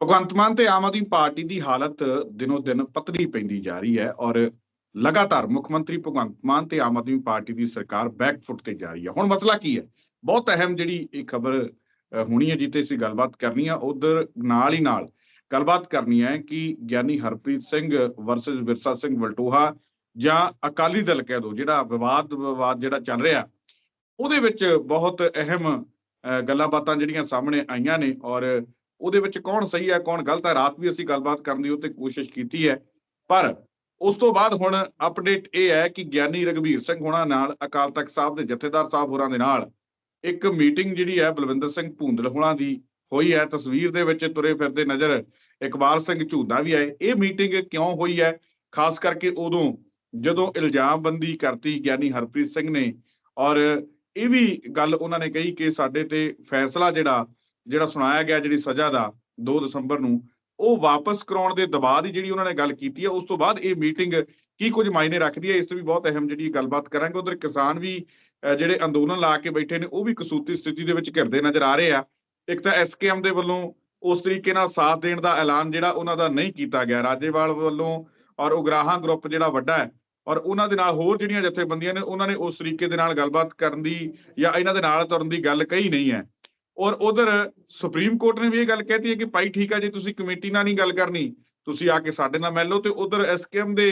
ਭਗਵੰਤ ਮਾਨ ਤੇ ਆਮ ਆਦਮੀ ਪਾਰਟੀ ਦੀ ਹਾਲਤ ਦਿਨੋ ਦਿਨ ਪਤਲੀ ਪੈਂਦੀ ਜਾ ਰਹੀ ਹੈ ਔਰ ਲਗਾਤਾਰ ਮੁੱਖ ਮੰਤਰੀ ਭਗਵੰਤ ਮਾਨ ਤੇ ਆਮ ਆਦਮੀ ਪਾਰਟੀ ਦੀ ਸਰਕਾਰ ਬੈਕਫੁੱਟ ਤੇ ਜਾ ਰਹੀ ਹੈ। ਹੁਣ ਮਸਲਾ ਕੀ ਹੈ? ਬਹੁਤ ਅਹਿਮ ਜਿਹੜੀ ਇਹ ਖਬਰ ਹੋਣੀ ਹੈ ਜਿੱਤੇ ਅਸੀਂ ਗੱਲਬਾਤ ਕਰਨੀ ਆ, ਉਧਰ ਨਾਲ ਹੀ ਨਾਲ ਗੱਲਬਾਤ ਕਰਨੀ ਹੈ ਕਿ ਗਿਆਨੀ ਹਰਪ੍ਰੀਤ ਸਿੰਘ ਵਰਸਸ ਵਿਰਸਾ ਸਿੰਘ ਵਲਟੋਹਾ ਜਾਂ ਅਕਾਲੀ ਦਲ ਕਹਿ ਦੋ, ਜਿਹੜਾ ਵਿਵਾਦ ਵਿਵਾਦ ਜਿਹੜਾ ਚੱਲ ਰਿਹਾ, ਉਹਦੇ ਵਿੱਚ ਬਹੁਤ ਅਹਿਮ ਗੱਲਾਂ ਬਾਤਾਂ ਜਿਹੜੀਆਂ ਸਾਹਮਣੇ ਆਈਆਂ ਨੇ ਔਰ ਉਹਦੇ ਵਿੱਚ ਕੌਣ ਸਹੀ ਹੈ, ਕੌਣ ਗਲਤ ਹੈ, ਰਾਤ ਵੀ ਅਸੀਂ ਗੱਲਬਾਤ ਕਰਨ ਦੀ ਉੱਤੇ ਕੋਸ਼ਿਸ਼ ਕੀਤੀ ਹੈ। ਪਰ ਉਸ ਤੋਂ ਬਾਅਦ ਹੁਣ ਅਪਡੇਟ ਇਹ ਹੈ ਕਿ ਗਿਆਨੀ ਰਗਵੀਰ ਸਿੰਘ ਹੋਣਾ ਨਾਲ ਅਕਾਲ ਤਖਤ ਸਾਹਿਬ ਦੇ ਜਥੇਦਾਰ ਸਾਹਿਬ ਹੋਰਾਂ ਦੇ ਨਾਲ ਇੱਕ ਮੀਟਿੰਗ ਜਿਹੜੀ ਹੈ ਬਲਵਿੰਦਰ ਸਿੰਘ ਭੂੰਦਲ ਹੋਣਾ ਦੀ ਹੋਈ ਹੈ। ਤਸਵੀਰ ਦੇ ਵਿੱਚ ਤੁਰੇ ਫਿਰਦੇ ਨਜ਼ਰ ਇਕਬਾਲ ਸਿੰਘ ਝੂਦਾ ਵੀ ਆਏ। ਇਹ ਮੀਟਿੰਗ ਕਿਉਂ ਹੋਈ ਹੈ? ਖਾਸ ਕਰਕੇ ਉਦੋਂ ਜਦੋਂ ਇਲਜ਼ਾਮਬੰਦੀ ਕਰਤੀ ਗਿਆਨੀ ਹਰਪ੍ਰੀਤ ਸਿੰਘ ਨੇ ਔਰ ਇਹ ਵੀ ਗੱਲ ਉਹਨਾਂ ਨੇ ਕਹੀ ਕਿ ਸਾਡੇ ਤੇ ਫੈਸਲਾ ਜਿਹੜਾ ਜਿਹੜਾ ਸੁਣਾਇਆ ਗਿਆ, ਜਿਹੜੀ ਸਜ਼ਾ ਦਾ 2 ਦਸੰਬਰ ਨੂੰ, ਉਹ ਵਾਪਸ ਕਰਾਉਣ ਦੇ ਦਬਾਅ ਦੀ ਜਿਹੜੀ ਉਹਨਾਂ ਨੇ ਗੱਲ ਕੀਤੀ ਹੈ ਉਸ ਤੋਂ ਬਾਅਦ ਇਹ ਮੀਟਿੰਗ ਕੀ ਕੁਝ ਮਾਇਨੇ ਰੱਖਦੀ ਹੈ ਇਸ ਤੋਂ ਵੀ ਬਹੁਤ ਅਹਿਮ ਜਿਹੜੀ ਗੱਲਬਾਤ ਕਰਾਂਗੇ। ਉਧਰ ਕਿਸਾਨ ਵੀ ਜਿਹੜੇ ਅੰਦੋਲਨ ਲਾ ਕੇ ਬੈਠੇ ਨੇ, ਉਹ ਵੀ ਕਸੂਤੀ ਸਥਿਤੀ ਦੇ ਵਿੱਚ ਘਿਰਦੇ ਨਜ਼ਰ ਆ ਰਹੇ ਆ। ਇੱਕ ਤਾਂ ਐਸਕੇਐਮ ਦੇ ਵੱਲੋਂ ਉਸ ਤਰੀਕੇ ਨਾਲ ਸਾਥ ਦੇਣ ਦਾ ਐਲਾਨ ਜਿਹੜਾ ਉਹਨਾਂ ਦਾ ਨਹੀਂ ਕੀਤਾ ਗਿਆ। ਰਾਜੇਵਾਲ ਵੱਲੋਂ ਔਰ ਉਗਰਾਹਾਂ ਗਰੁੱਪ ਜਿਹੜਾ ਵੱਡਾ ਹੈ, ਔਰ ਉਹਨਾਂ ਦੇ ਨਾਲ ਹੋਰ ਜਿਹੜੀਆਂ ਜਥੇਬੰਦੀਆਂ ਨੇ, ਉਹਨਾਂ ਨੇ ਉਸ ਤਰੀਕੇ ਦੇ ਨਾਲ ਗੱਲਬਾਤ ਕਰਨ ਦੀ ਜਾਂ ਇਹਨਾਂ ਦੇ ਨਾਲ ਤੁਰਨ ਦੀ ਗੱਲ ਕਹੀ ਨਹੀਂ ਹੈ। ਔਰ ਉਧਰ ਸੁਪਰੀਮ ਕੋਰਟ ਨੇ ਵੀ ਇਹ ਗੱਲ ਕਹਿਤੀ ਹੈ ਕਿ ਭਾਈ ਠੀਕ ਆ, ਜੇ ਤੁਸੀਂ ਕਮੇਟੀ ਨਾਲ ਨਹੀਂ ਗੱਲ ਕਰਨੀ, ਤੁਸੀਂ ਆ ਕੇ ਸਾਡੇ ਨਾਲ ਮਿਲ ਲਓ ਤੇ ਉਧਰ ਐਸਕੇਐਮ ਦੇ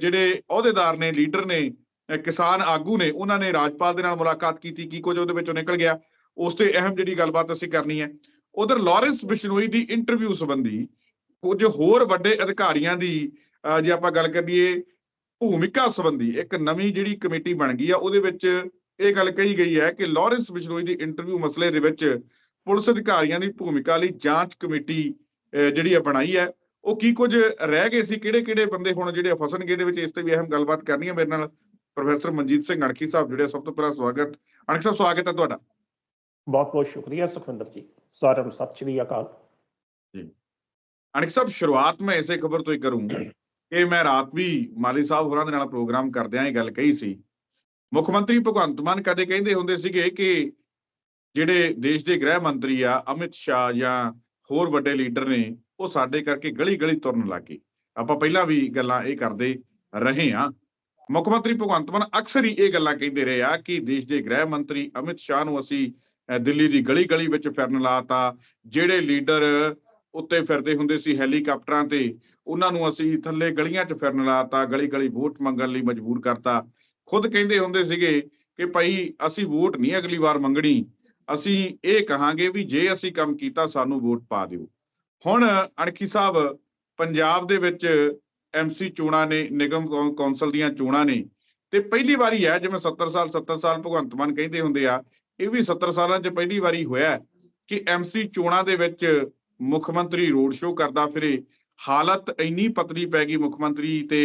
ਜਿਹੜੇ ਅਹੁਦੇਦਾਰ ਨੇ, ਲੀਡਰ ਨੇ ਕਿਸਾਨ ਆਗੂ ਨੇ, ਉਹਨਾਂ ਨੇ ਰਾਜਪਾਲ ਦੇ ਨਾਲ ਮੁਲਾਕਾਤ ਕੀਤੀ, ਕੀ ਕੁਝ ਉਹਦੇ ਵਿੱਚੋਂ ਨਿਕਲ ਗਿਆ। ਉਸ ਤੇ ਅਹਿਮ ਜਿਹੜੀ ਗੱਲਬਾਤ ਅਸੀਂ ਕਰਨੀ ਹੈ। ਉਧਰ ਲਾਰੈਂਸ ਬਿਸ਼ਨੋਈ ਦੀ ਇੰਟਰਵਿਊ ਸੰਬੰਧੀ ਕੁਝ ਹੋਰ ਵੱਡੇ ਅਧਿਕਾਰੀਆਂ ਦੀ ਜੇ ਆਪਾਂ ਗੱਲ ਕਰੀਏ ਭੂਮਿਕਾ ਸੰਬੰਧੀ, ਇੱਕ ਨਵੀਂ ਜਿਹੜੀ ਕਮੇਟੀ ਬਣ ਗਈ ਆ, ਉਹਦੇ ਵਿੱਚ ਇਹ ਗੱਲ ਕਹੀ ਗਈ ਹੈ ਕਿ ਲਾਰੈਂਸ ਬਿਸ਼ਨੋਈ ਦੀ ਇੰਟਰਵਿਊ ਮਸਲੇ ਦੇ ਵਿੱਚ ਪੁਲਿਸ ਅਧਿਕਾਰੀਆਂ ਦੀ ਭੂਮਿਕਾ ਲਈ ਜਾਂਚ ਕਮੇਟੀ ਜਿਹੜੀ ਆ ਬਣਾਈ ਹੈ ਉਹ ਕੀ ਕੁਝ ਰਹਿ ਗਏ ਸੀ ਕਿਹੜੇ ਕਿਹੜੇ ਬੰਦੇ ਹੁਣ ਜਿਹੜੇ ਫਸਣਗੇ ਇਹਦੇ ਵਿੱਚ ਇਸ ਤੇ ਵੀ ਅਹਿਮ ਗੱਲਬਾਤ ਕਰਨੀ ਹੈ ਮੇਰੇ ਨਾਲ ਪ੍ਰੋਫੈਸਰ ਮਨਜੀਤ ਸਿੰਘ ਅਣਖੀ ਸਾਹਿਬ ਜਿਹੜੇ ਸਭ ਤੋਂ ਪਹਿਲਾਂ ਸਵਾਗਤ ਅਣਖੀ ਸਾਹਿਬ ਸਵਾਗਤ ਹੈ ਤੁਹਾਡਾ। ਬਹੁਤ ਬਹੁਤ ਸ਼ੁਕਰੀਆ ਸੁਖਵਿੰਦਰ ਜੀ ਸਾਰਿਆਂ ਨੂੰ ਸਤਿ ਸ਼੍ਰੀ ਅਕਾਲ। ਅਣਖ ਸਾਹਿਬ ਸ਼ੁਰੂਆਤ ਮੈਂ ਇਸੇ ਖਬਰ ਤੋਂ ਹੀ ਕਰੂੰ ਕਿ ਮੈਂ ਰਾਤ ਵੀ ਮਾਲੀ ਸਾਹਿਬ ਹੋਰਾਂ ਦੇ ਨਾਲ ਪ੍ਰੋਗਰਾਮ ਕਰਦਿਆਂ ਇਹ ਗੱਲ ਕਹੀ ਸੀ ਮੁੱਖ ਮੰਤਰੀ ਭਗਵੰਤ ਮਾਨ ਕਦੇ ਕਹਿੰਦੇ ਹੁੰਦੇ ਸੀਗੇ ਕਿ ਜਿਹੜੇ ਦੇਸ਼ ਦੇ ਗ੍ਰਹਿ ਮੰਤਰੀ ਆ, ਅਮਿਤ ਸ਼ਾਹ ਜਾਂ ਹੋਰ ਵੱਡੇ ਲੀਡਰ ਨੇ, ਉਹ ਸਾਡੇ ਕਰਕੇ ਗਲੀ ਗਲੀ ਤੁਰਨ ਲੱਗੇ ਆਪਾਂ ਪਹਿਲਾਂ ਵੀ ਗੱਲਾਂ ਇਹ ਕਰਦੇ ਰਹੇ ਹਾਂ। ਮੁੱਖ ਮੰਤਰੀ ਭਗਵੰਤ ਮਾਨ ਅਕਸਰ ਹੀ ਇਹ ਗੱਲਾਂ ਕਹਿੰਦੇ ਰਹੇ ਆ ਕਿ ਦੇਸ਼ ਦੇ ਗ੍ਰਹਿ ਮੰਤਰੀ ਅਮਿਤ ਸ਼ਾਹ ਨੂੰ ਅਸੀਂ ਦਿੱਲੀ ਦੀ ਗਲੀ ਗਲੀ ਵਿੱਚ ਫਿਰਨ ਲਾਤਾ। ਜਿਹੜੇ ਲੀਡਰ ਉੱਤੇ ਫਿਰਦੇ ਹੁੰਦੇ ਸੀ ਹੈਲੀਕਾਪਟਰਾਂ ਤੇ, ਉਹਨਾਂ ਨੂੰ ਅਸੀਂ ਥੱਲੇ ਗਲੀਆਂ 'ਚ ਫਿਰਨ ਲਾਤਾ ਗਲੀ ਗਲੀ ਵੋਟ ਮੰਗਣ ਲਈ ਮਜਬੂਰ ਕਰਤਾ। ਖੁਦ ਕਹਿੰਦੇ ਹੁੰਦੇ ਸੀਗੇ ਕਿ ਭਾਈ ਅਸੀਂ ਵੋਟ ਨਹੀਂ ਅਗਲੀ ਵਾਰ ਮੰਗਣੀ, ਅਸੀਂ ਇਹ ਕਹਾਂਗੇ ਵੀ ਜੇ ਅਸੀਂ ਕੰਮ ਕੀਤਾ ਸਾਨੂੰ ਵੋਟ ਪਾ ਦਿਓ। ਹੁਣ ਅਣਖੀ ਸਾਹਿਬ, ਪੰਜਾਬ ਦੇ ਵਿੱਚ ਐਮਸੀ ਚੋਣਾਂ ਨੇ, ਨਿਗਮ ਕੌਂਸਲ ਦੀਆਂ ਚੋਣਾਂ ਨੇ, ਤੇ ਪਹਿਲੀ ਵਾਰੀ ਹੈ, ਜਿਵੇਂ 70 ਸਾਲ 70 ਸਾਲ ਭਗਵੰਤ ਮਾਨ ਕਹਿੰਦੇ ਹੁੰਦੇ ਆ, ਇਹ ਵੀ 70 ਸਾਲਾਂ 'ਚ ਪਹਿਲੀ ਵਾਰੀ ਹੋਇਆ ਹੈ ਕਿ ਐਮਸੀ ਚੋਣਾਂ ਦੇ ਵਿੱਚ ਮੁੱਖ ਮੰਤਰੀ ਰੋਡ ਸ਼ੋਅ ਕਰਦਾ ਫਿਰੇ। ਹਾਲਤ ਇੰਨੀ ਪਤਲੀ ਪੈ ਗਈ ਮੁੱਖ ਮੰਤਰੀ ਤੇ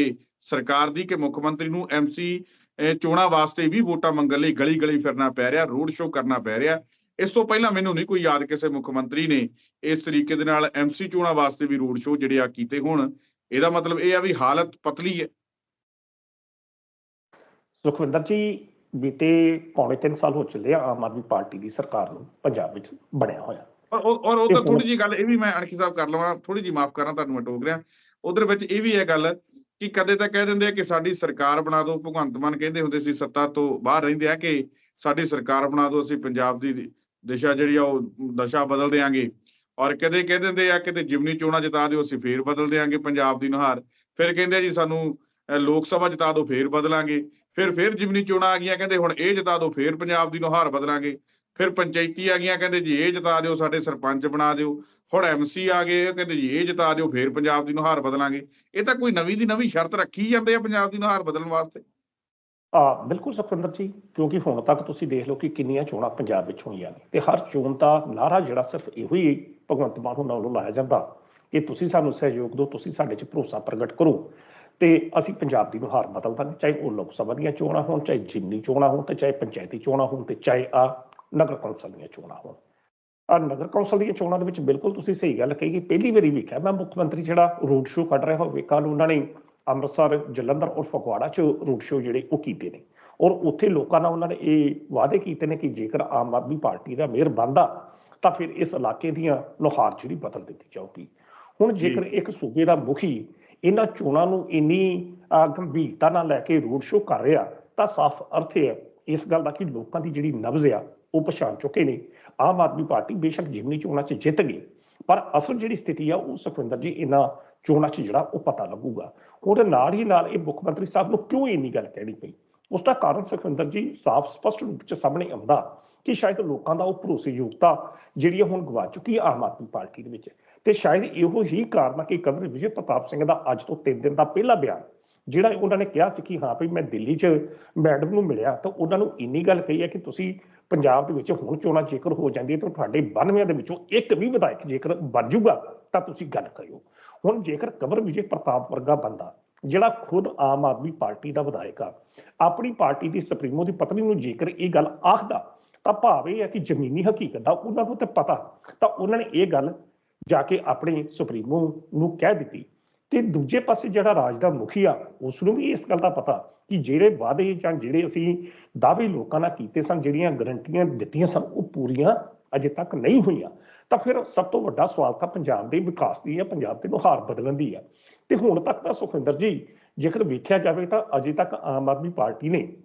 ਸਰਕਾਰ ਦੀ ਕਿ ਮੁੱਖ ਮੰਤਰੀ ਨੂੰ ਐਮਸੀ ਚੋਣਾਂ ਵਾਸਤੇ ਵੀ ਵੋਟਾਂ ਮੰਗਣ ਲਈ ਗਲੀ ਗਲੀ ਫਿਰਨਾ ਪੈ ਰਿਹਾ ਰੋਡ ਸ਼ੋਅ ਕਰਨਾ ਪੈ ਰਿਹਾ। ਇਸ ਤੋਂ ਪਹਿਲਾਂ ਮੈਨੂੰ ਨਹੀਂ ਕੋਈ ਯਾਦ ਕਿਸੇ ਮੁੱਖ ਮੰਤਰੀ ਨੇ ਇਸ ਤਰੀਕੇ ਦੇ ਨਾਲ ਐਮਸੀ ਚੋਣਾਂ ਵਾਸਤੇ ਵੀ ਰੋਡ ਸ਼ੋਅ ਜਿਹੜੇ ਆ ਕੀਤੇ ਹੁਣ। ਇਹਦਾ ਮਤਲਬ ਇਹ ਆ ਵੀ ਹਾਲਤ ਪਤਲੀ ਹੈ। ਸੁਖਵਿੰਦਰ ਜੀ ਬੀਤੇ ਪੌਣੇ 3 ਸਾਲ ਹੋ ਚੱਲੇ ਆ ਆਮ ਆਦਮੀ ਪਾਰਟੀ ਦੀ ਸਰਕਾਰ ਨੂੰ ਪੰਜਾਬ ਵਿੱਚ ਬਣਿਆ ਹੋਇਆ। ਔਰ ਇਹ ਹੁਣ- ਥੋੜੀ ਜੀ ਗੱਲ ਇਹ ਵੀ ਮੈਂ ਅਣਖੀ ਸਾਹਿਬ ਕਰ ਲਵਾਂ ਥੋੜੀ ਜੀ ਮਾਫ ਕਰਾਂ ਤੁਹਾਨੂੰ ਮੈਂ ਟੋਕ ਰਿਹਾ। ਉਧਰ ਵਿੱਚ ਇਹ ਵੀ ਹੈ ਗੱਲ ਕਿ ਕਦੇ ਤਾਂ ਕਹਿ ਦਿੰਦੇ ਆ ਕਿ ਸਾਡੀ ਸਰਕਾਰ ਬਣਾ ਦਿਓ, ਭਗਵੰਤ ਮਾਨ ਕਹਿੰਦੇ ਹੁੰਦੇ ਸੀ ਸੱਤਾ ਤੋਂ ਬਾਹਰ ਰਹਿੰਦੇ ਆ ਕਿ ਸਾਡੀ ਸਰਕਾਰ ਬਣਾ ਦਿਓ, ਅਸੀਂ ਪੰਜਾਬ ਦੀ ਦਿਸ਼ਾ ਜਿਹੜੀ ਆ ਉਹ ਦਸ਼ਾ ਬਦਲ ਦੇਾਂਗੇ ਔਰ ਕਦੇ ਕਹਿ ਦਿੰਦੇ ਆ, ਕਿਤੇ ਜਿਮਨੀ ਚੋਣਾਂ ਜਿਤਾ ਦਿਓ, ਅਸੀਂ ਫੇਰ ਬਦਲ ਦੇਾਂਗੇ ਪੰਜਾਬ ਦੀ ਨੁਹਾਰ। ਫਿਰ ਕਹਿੰਦੇ ਆ ਜੀ ਸਾਨੂੰ ਲੋਕ ਸਭਾ ਜਿਤਾ ਦਿਓ, ਫੇਰ ਬਦਲਾਂਗੇ। ਫਿਰ ਫਿਰ ਜਿਮਨੀ ਚੋਣਾਂ ਆ ਗਈਆਂ, ਕਹਿੰਦੇ ਹੁਣ ਇਹ ਜਿਤਾ ਦਿਓ, ਫੇਰ ਪੰਜਾਬ ਦੀ ਨੁਹਾਰ ਬਦਲਾਂਗੇ। ਫਿਰ ਪੰਚਾਇਤੀ ਆ ਗਈਆਂ, ਕਹਿੰਦੇ ਜੀ ਇਹ ਜਿਤਾ ਦਿਓ, ਸਾਡੇ ਸਰਪੰਚ ਬਣਾ ਦਿਓ। ਹੁਣ ਐਮਸੀ ਆ ਗਏ ਕਹਿੰਦੇ ਜੀ ਇਹ ਜਿਤਾ ਦਿਓ, ਫੇਰ ਪੰਜਾਬ ਦੀ ਨੁਹਾਰ ਬਦਲਾਂਗੇ। ਇਹ ਤਾਂ ਕੋਈ ਨਵੀਂ ਦੀ ਨਵੀਂ ਸ਼ਰਤ ਰੱਖੀ ਜਾਂਦੇ ਆ ਪੰਜਾਬ ਦੀ ਨੁਹਾਰ ਬਦਲਣ ਵਾਸਤੇ। ਆ, ਬਿਲਕੁਲ ਸੁਖਵਿੰਦਰ ਜੀ, ਕਿਉਂਕਿ ਹੁਣ ਤੱਕ ਤੁਸੀਂ ਦੇਖ ਲਓ ਕਿ ਕਿੰਨੀਆਂ ਚੋਣਾਂ ਪੰਜਾਬ ਵਿੱਚ ਹੋਈਆਂ ਨੇ। ਤੇ ਹਰ ਚੋਣ ਦਾ ਨਾਰਾ ਜਿਹੜਾ ਸਿਰਫ ਇਹੋ ਹੀ ਭਗਵੰਤ ਮਾਨ ਹੋਣਾ ਵੱਲੋਂ ਲਾਇਆ ਜਾਂਦਾ। ਕਿ ਤੁਸੀਂ ਸਾਨੂੰ ਸਹਿਯੋਗ ਦਿਓ, ਤੁਸੀਂ ਸਾਡੇ 'ਚ ਭਰੋਸਾ ਪ੍ਰਗਟ ਕਰੋ। ਤੇ ਅਸੀਂ ਪੰਜਾਬ ਦੀ ਨੁਹਾਰ ਬਦਲ ਦਾਂਗੇ ਚਾਹੇ ਉਹ ਲੋਕ ਸਭਾ ਦੀਆਂ ਚੋਣਾਂ ਹੋਣ, ਚਾਹੇ ਜਿਮਨੀ ਚੋਣਾਂ ਹੋਣ ਤੇ ਚਾਹੇ ਪੰਚਾਇਤੀ ਚੋਣਾਂ ਹੋਣ ਤੇ ਚਾਹੇ ਆ ਨਗਰ ਕੌਂਸਲ ਦੀਆਂ ਚੋਣਾਂ ਹੋਣ। ਨਗਰ ਕੌਂਸਲ ਦੀਆਂ ਚੋਣਾਂ ਦੇ ਵਿੱਚ ਬਿਲਕੁਲ ਤੁਸੀਂ ਸਹੀ ਗੱਲ ਕਹੀ ਕਿ ਪਹਿਲੀ ਵਾਰੀ ਵੇਖਿਆ ਮੈਂ ਮੁੱਖ ਮੰਤਰੀ ਜਿਹੜਾ ਰੋਡ ਸ਼ੋਅ ਕੱਢ ਰਿਹਾ ਹੋਵੇ ਕੱਲ ਉਹਨਾਂ ਨੇ ਅੰਮ੍ਰਿਤਸਰ ਜਲੰਧਰ ਔਰ ਫਗਵਾੜਾ 'ਚ ਰੋਡ ਸ਼ੋਅ ਜਿਹੜੇ ਉਹ ਕੀਤੇ ਨੇ। ਔਰ ਉੱਥੇ ਲੋਕਾਂ ਨਾਲ ਉਹਨਾਂ ਨੇ ਇਹ ਵਾਅਦੇ ਕੀਤੇ ਨੇ ਕਿ ਜੇਕਰ ਆਮ ਆਦਮੀ ਪਾਰਟੀ ਦਾ ਮੇਅਰ ਬਣਦਾ ਤਾਂ ਫਿਰ ਇਸ ਇਲਾਕੇ ਦੀਆਂ ਨੁਹਾਰ ਜਿਹੜੀ ਬਦਲ ਦਿੱਤੀ ਜਾਊਗੀ। ਹੁਣ ਜੇਕਰ ਇੱਕ ਸੂਬੇ ਦਾ ਮੁਖੀ ਇਹਨਾਂ ਚੋਣਾਂ ਨੂੰ ਇੰਨੀ ਗੰਭੀਰਤਾ ਨਾਲ ਲੈ ਕੇ ਰੋਡ ਸ਼ੋਅ ਕਰ ਰਿਹਾ ਤਾਂ ਸਾਫ਼ ਅਰਥ ਹੈ ਇਸ ਗੱਲ ਦਾ ਕਿ ਲੋਕਾਂ ਦੀ ਜਿਹੜੀ ਨਬਜ਼ ਆ ਉਹ ਪਛਾਣ ਚੁੱਕੇ ਨੇ। ਆਮ ਆਦਮੀ ਪਾਰਟੀ ਬੇਸ਼ੱਕ ਜਿਮਨੀ ਚੋਣਾਂ 'ਚ ਜਿੱਤ ਗਈ, ਪਰ ਅਸਲ ਜਿਹੜੀ ਸਥਿਤੀ ਆ ਉਹ ਸੁਖਵਿੰਦਰ ਜੀ ਇਹਨਾਂ ਚੋਣਾਂ 'ਚ ਜਿਹੜਾ ਉਹ ਪਤਾ ਲੱਗੂਗਾ। ਉਹਦੇ ਨਾਲ ਹੀ ਨਾਲ ਇਹ ਮੁੱਖ ਮੰਤਰੀ ਸਾਹਿਬ ਨੂੰ ਕਿਉਂ ਇੰਨੀ ਗੱਲ ਕਹਿਣੀ ਪਈ? ਉਸ ਦਾ ਕਾਰਨ ਸੁਖਵਿੰਦਰ ਜੀ ਸਾਫ਼ ਸਪਸ਼ਟ ਰੂਪ 'ਚ ਸਾਹਮਣੇ ਆਉਂਦਾ ਕਿ ਸ਼ਾਇਦ ਲੋਕਾਂ ਦਾ ਉਹ ਭਰੋਸੇਯੋਗਤਾ ਜਿਹੜੀ ਆ ਹੁਣ ਗਵਾ ਚੁੱਕੀ ਹੈ ਆਮ ਆਦਮੀ ਪਾਰਟੀ ਦੇ ਵਿੱਚ। ਤੇ ਸ਼ਾਇਦ ਇਹੋ ਹੀ ਕਾਰਨ ਆ ਕਿ ਕਵਰ ਵਿਜੇ ਪ੍ਰਤਾਪ ਸਿੰਘ ਦਾ ਅੱਜ ਤੋਂ 3 ਦਿਨ ਦਾ ਪਹਿਲਾ ਬਿਆਨ ਜਿਹੜਾ ਉਹਨਾਂ ਨੇ ਕਿਹਾ ਸੀ ਕਿ ਹਾਂ ਭਈ ਮੈਂ ਦਿੱਲੀ 'ਚ ਮੈਡਮ ਨੂੰ ਮਿਲਿਆ, ਤਾਂ ਉਹਨਾਂ ਨੂੰ ਇੰਨੀ ਗੱਲ ਕਹੀ ਹੈ ਕਿ ਤੁਸੀਂ ਪੰਜਾਬ ਦੇ ਵਿੱਚ ਹੁਣ ਚੋਣਾਂ ਜੇਕਰ ਹੋ ਜਾਂਦੀ ਤਾਂ ਤੁਹਾਡੇ 92 ਦੇ ਵਿੱਚੋਂ ਇੱਕ ਵੀ ਵਿਧਾਇਕ ਜੇਕਰ ਬਣ ਜਾਊਗਾ, ਤਾਂ ਤੁਸੀਂ ਗੱਲ ਕਰਿਓ। ਹੁਣ ਜੇਕਰ ਕਮਰ ਵਿਜੇ ਪ੍ਰਤਾਪ ਵਰਗਾ ਬੰਦਾ, ਜਿਹੜਾ ਖੁਦ ਆਮ ਆਦਮੀ ਪਾਰਟੀ ਦਾ ਵਿਧਾਇਕ ਆ, ਆਪਣੀ ਪਾਰਟੀ ਦੀ ਸੁਪਰੀਮੋ ਦੀ ਪਤਨੀ ਨੂੰ ਜੇਕਰ ਇਹ ਗੱਲ ਆਖਦਾ, ਤਾਂ ਭਾਵ ਇਹ ਹੈ ਕਿ ਜ਼ਮੀਨੀ ਹਕੀਕਤ ਦਾ ਉਹਨਾਂ ਨੂੰ ਤਾਂ ਪਤਾ, ਤਾਂ ਉਹਨਾਂ ਨੇ ਇਹ ਗੱਲ ਜਾ ਕੇ ਆਪਣੇ ਸੁਪਰੀਮੋ ਨੂੰ ਕਹਿ ਦਿੱਤੀ। ਤੇ ਦੂਜੇ ਪਾਸੇ ਜਿਹੜਾ ਰਾਜ ਦਾ ਮੁਖੀ ਆ ਉਸ ਨੂੰ ਵੀ ਇਸ ਗੱਲ ਦਾ ਪਤਾ ਕਿ ਜਿਹੜੇ ਵਾਅਦੇ ਜਾਂ ਜਿਹੜੇ ਅਸੀਂ ਦਾਅਵੇ ਲੋਕਾਂ ਨਾਲ ਕੀਤੇ ਸਨ, ਜਿਹੜੀਆਂ ਗਰੰਟੀਆਂ ਦਿੱਤੀਆਂ ਸਨ, ਉਹ ਪੂਰੀਆਂ ਅਜੇ ਤੱਕ ਨਹੀਂ ਹੋਈਆਂ। ਤਾਂ ਫਿਰ ਸਭ ਤੋਂ ਵੱਡਾ ਸਵਾਲ ਤਾਂ ਪੰਜਾਬ ਦੇ ਵਿਕਾਸ ਦੀ ਹੈ, ਪੰਜਾਬ ਦੇ ਨੁਹਾਰ ਬਦਲਣ ਦੀ ਹੈ। ਤੇ ਹੁਣ ਤੱਕ ਤਾਂ ਸੁਖਵਿੰਦਰ ਜੀ, ਜੇਕਰ ਵੇਖਿਆ ਜਾਵੇ ਤਾਂ ਅਜੇ ਤੱਕ ਆਮ ਆਦਮੀ ਪਾਰਟੀ ਨੇ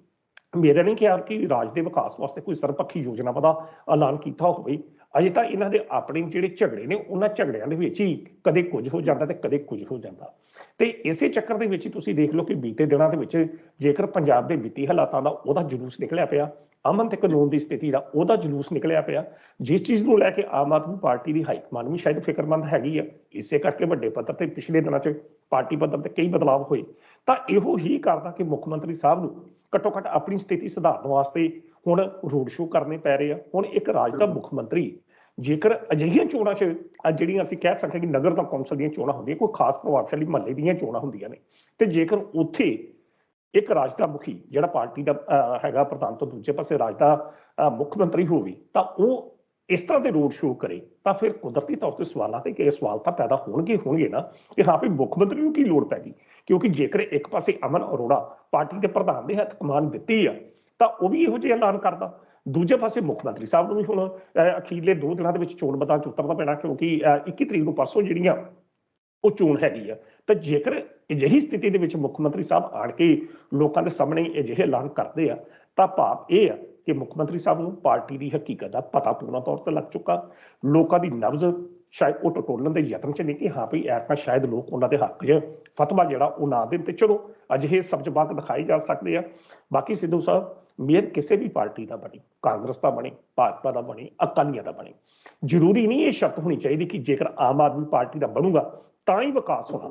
ਮੇਰਾ ਨਹੀਂ ਖਿਆਲ ਕਿ ਰਾਜ ਦੇ ਵਿਕਾਸ ਵਾਸਤੇ ਕੋਈ ਸਰਪੱਖੀ ਯੋਜਨਾਵਾਂ ਦਾ ਐਲਾਨ ਕੀਤਾ ਹੋਵੇ। ਅਜੇ ਤਾਂ ਇਹਨਾਂ ਦੇ ਆਪਣੇ ਜਿਹੜੇ ਝਗੜੇ ਨੇ, ਉਹਨਾਂ ਝਗੜਿਆਂ ਦੇ ਵਿੱਚ ਹੀ ਕਦੇ ਕੁਝ ਹੋ ਜਾਂਦਾ ਤੇ ਕਦੇ ਕੁਝ ਹੋ ਜਾਂਦਾ। ਤੇ ਇਸੇ ਚੱਕਰ ਦੇ ਵਿੱਚ ਹੀ ਤੁਸੀਂ ਦੇਖ ਲਓ ਕਿ ਬੀਤੇ ਦਿਨਾਂ ਦੇ ਵਿੱਚ ਜੇਕਰ ਪੰਜਾਬ ਦੇ ਵਿੱਤੀ ਹਾਲਾਤਾਂ ਦਾ ਉਹਦਾ ਜਲੂਸ ਨਿਕਲਿਆ ਪਿਆ ਅਮਨ ਤੇ ਕਾਨੂੰਨ ਦੀ ਸਥਿਤੀ ਦਾ ਉਹਦਾ ਜਲੂਸ ਨਿਕਲਿਆ ਪਿਆ, ਜਿਸ ਚੀਜ਼ ਨੂੰ ਲੈ ਕੇ ਆਮ ਆਦਮੀ ਪਾਰਟੀ ਦੀ ਹਾਈ ਕਮਾਂਡ ਵੀ ਸ਼ਾਇਦ ਫਿਕਰਮੰਦ ਹੈਗੀ ਆ, ਇਸੇ ਕਰਕੇ ਵੱਡੇ ਪੱਧਰ ਤੇ ਪਿਛਲੇ ਦਿਨਾਂ 'ਚ ਪਾਰਟੀ ਪੱਧਰ ਤੇ ਕਈ ਬਦਲਾਅ ਹੋਏ। ਤਾਂ ਇਹੋ ਹੀ ਕਰਦਾ ਕਿ ਮੁੱਖ ਮੰਤਰੀ ਸਾਹਿਬ ਨੂੰ ਘੱਟੋ ਘੱਟ ਆਪਣੀ ਸਥਿਤੀ ਸੁਧਾਰਨ ਵਾਸਤੇ ਹੁਣ ਰੋਡ ਸ਼ੋਅ ਕਰਨੇ ਪੈ ਰਹੇ ਆ। ਹੁਣ ਇੱਕ ਰਾਜ ਦਾ ਮੁੱਖ ਮੰਤਰੀ ਜੇਕਰ ਅਜਿਹੀਆਂ ਚੋਣਾਂ 'ਚ ਜਿਹੜੀਆਂ ਅਸੀਂ ਕਹਿ ਸਕਦੇ ਕਿ ਨਗਰ ਦਾ ਕੌਂਸਲ ਦੀਆਂ ਚੋਣਾਂ ਹੁੰਦੀਆਂ ਕੋਈ ਖਾਸ ਪ੍ਰਭਾਵਸ਼ਾਲੀ ਮਹੱਲੇ ਦੀਆਂ ਚੋਣਾਂ ਹੁੰਦੀਆਂ ਨੇ ਤੇ ਜੇਕਰ ਉੱਥੇ ਇੱਕ ਰਾਜ ਦਾ ਮੁਖੀ ਜਿਹੜਾ ਪਾਰਟੀ ਦਾ ਹੈਗਾ ਪ੍ਰਧਾਨ ਤੋਂ ਦੂਜੇ ਪਾਸੇ ਰਾਜ ਦਾ ਮੁੱਖ ਮੰਤਰੀ ਹੋਵੇ ਤਾਂ ਉਹ ਇਸ ਤਰ੍ਹਾਂ ਦੇ ਰੋਡ ਸ਼ੋਅ ਕਰੇ ਤਾਂ ਫਿਰ ਕੁਦਰਤੀ ਤੌਰ ਤੇ ਸਵਾਲਾਂ ਤੇ ਕਿ ਸਵਾਲ ਤਾਂ ਪੈਦਾ ਹੋਣਗੇ ਹੋਣਗੇ ਨਾ ਕਿ ਹਾਂ ਵੀ ਮੁੱਖ ਮੰਤਰੀ ਨੂੰ ਕੀ ਲੋੜ ਪੈ ਗਈ? ਕਿਉਂਕਿ ਜੇਕਰ ਇੱਕ ਪਾਸੇ ਅਮਨ ਅਰੋੜਾ ਪਾਰਟੀ ਦੇ ਪ੍ਰਧਾਨ ਦੇ ਹੱਥ ਕਮਾਨ ਦਿੱਤੀ ਆ ਤਾਂ ਉਹ ਵੀ ਇਹੋ ਜਿਹੇ ਐਲਾਨ ਕਰਦਾ। ਦੂਜੇ ਪਾਸੇ ਮੁੱਖ ਮੰਤਰੀ ਸਾਹਿਬ ਨੂੰ ਵੀ ਹੁਣ ਅਖੀਰਲੇ ਦੋ ਦਿਨਾਂ ਦੇ ਵਿੱਚ ਚੋਣ ਮੈਦਾਨ ਚ ਉਤਰਨਾ ਪੈਣਾ ਕਿਉਂਕਿ ਅਹ, 21 ਤਰੀਕ ਨੂੰ ਪਰਸੋਂ ਜਿਹੜੀਆਂ ਉਹ ਚੋਣ ਹੈਗੀ ਆ। ਤਾਂ ਜੇਕਰ ਅਜਿਹੀ ਸਥਿਤੀ ਦੇ ਵਿੱਚ ਮੁੱਖ ਮੰਤਰੀ ਸਾਹਿਬ ਆਣ ਕੇ ਲੋਕਾਂ ਦੇ ਸਾਹਮਣੇ ਅਜਿਹੇ ਐਲਾਨ ਕਰਦੇ ਆ ਤਾਂ ਭਾਵ ਇਹ ਆ ਕਿ ਮੁੱਖ ਮੰਤਰੀ ਸਾਹਿਬ ਨੂੰ ਪਾਰਟੀ ਦੀ ਹਕੀਕਤ ਦਾ ਪਤਾ ਪੂਰਾ ਤੌਰ ਤੇ ਲੱਗ ਚੁੱਕਾ। ਲੋਕਾਂ ਦੀ ਨਬਜ਼ ਸ਼ਾਇਦ ਉਹ ਟਟੋਲਣ ਦੇ ਯਤਨ ਚ ਨਹੀਂ ਕਿ ਹਾਂ ਭਈ ਐਰਕਾ ਸ਼ਾਇਦ ਲੋਕ ਉਹਨਾਂ ਦੇ ਹੱਕ 'ਚ ਫਤਵਾ ਜਿਹੜਾ ਉਹ ਨਾ ਦੇਣ ਤੇ ਚਲੋ ਅਜਿਹੇ ਸਬਜ਼ ਸਬਜਬਾਤ ਦਿਖਾਈ ਜਾ ਸਕਦੇ ਆ। ਬਾਕੀ ਸਿੱਧੂ ਸਾਹਿਬ ਮੇਰ ਕਿਸੇ ਵੀ ਪਾਰਟੀ ਦਾ ਬਣੇ, ਕਾਂਗਰਸ ਦਾ ਬਣੇ, ਭਾਜਪਾ ਦਾ ਬਣੇ, ਅਕਾਲੀਆਂ ਦਾ ਬਣੇ। ਜ਼ਰੂਰੀ ਨਹੀਂ ਇਹ ਸ਼ਰਤ ਹੋਣੀ ਚਾਹੀਦੀ ਕਿ ਜੇਕਰ ਆਮ ਆਦਮੀ ਪਾਰਟੀ ਦਾ ਬਣੂਗਾ, ਤਾਂ ਹੀ ਵਿਕਾਸ ਹੋਣਾ।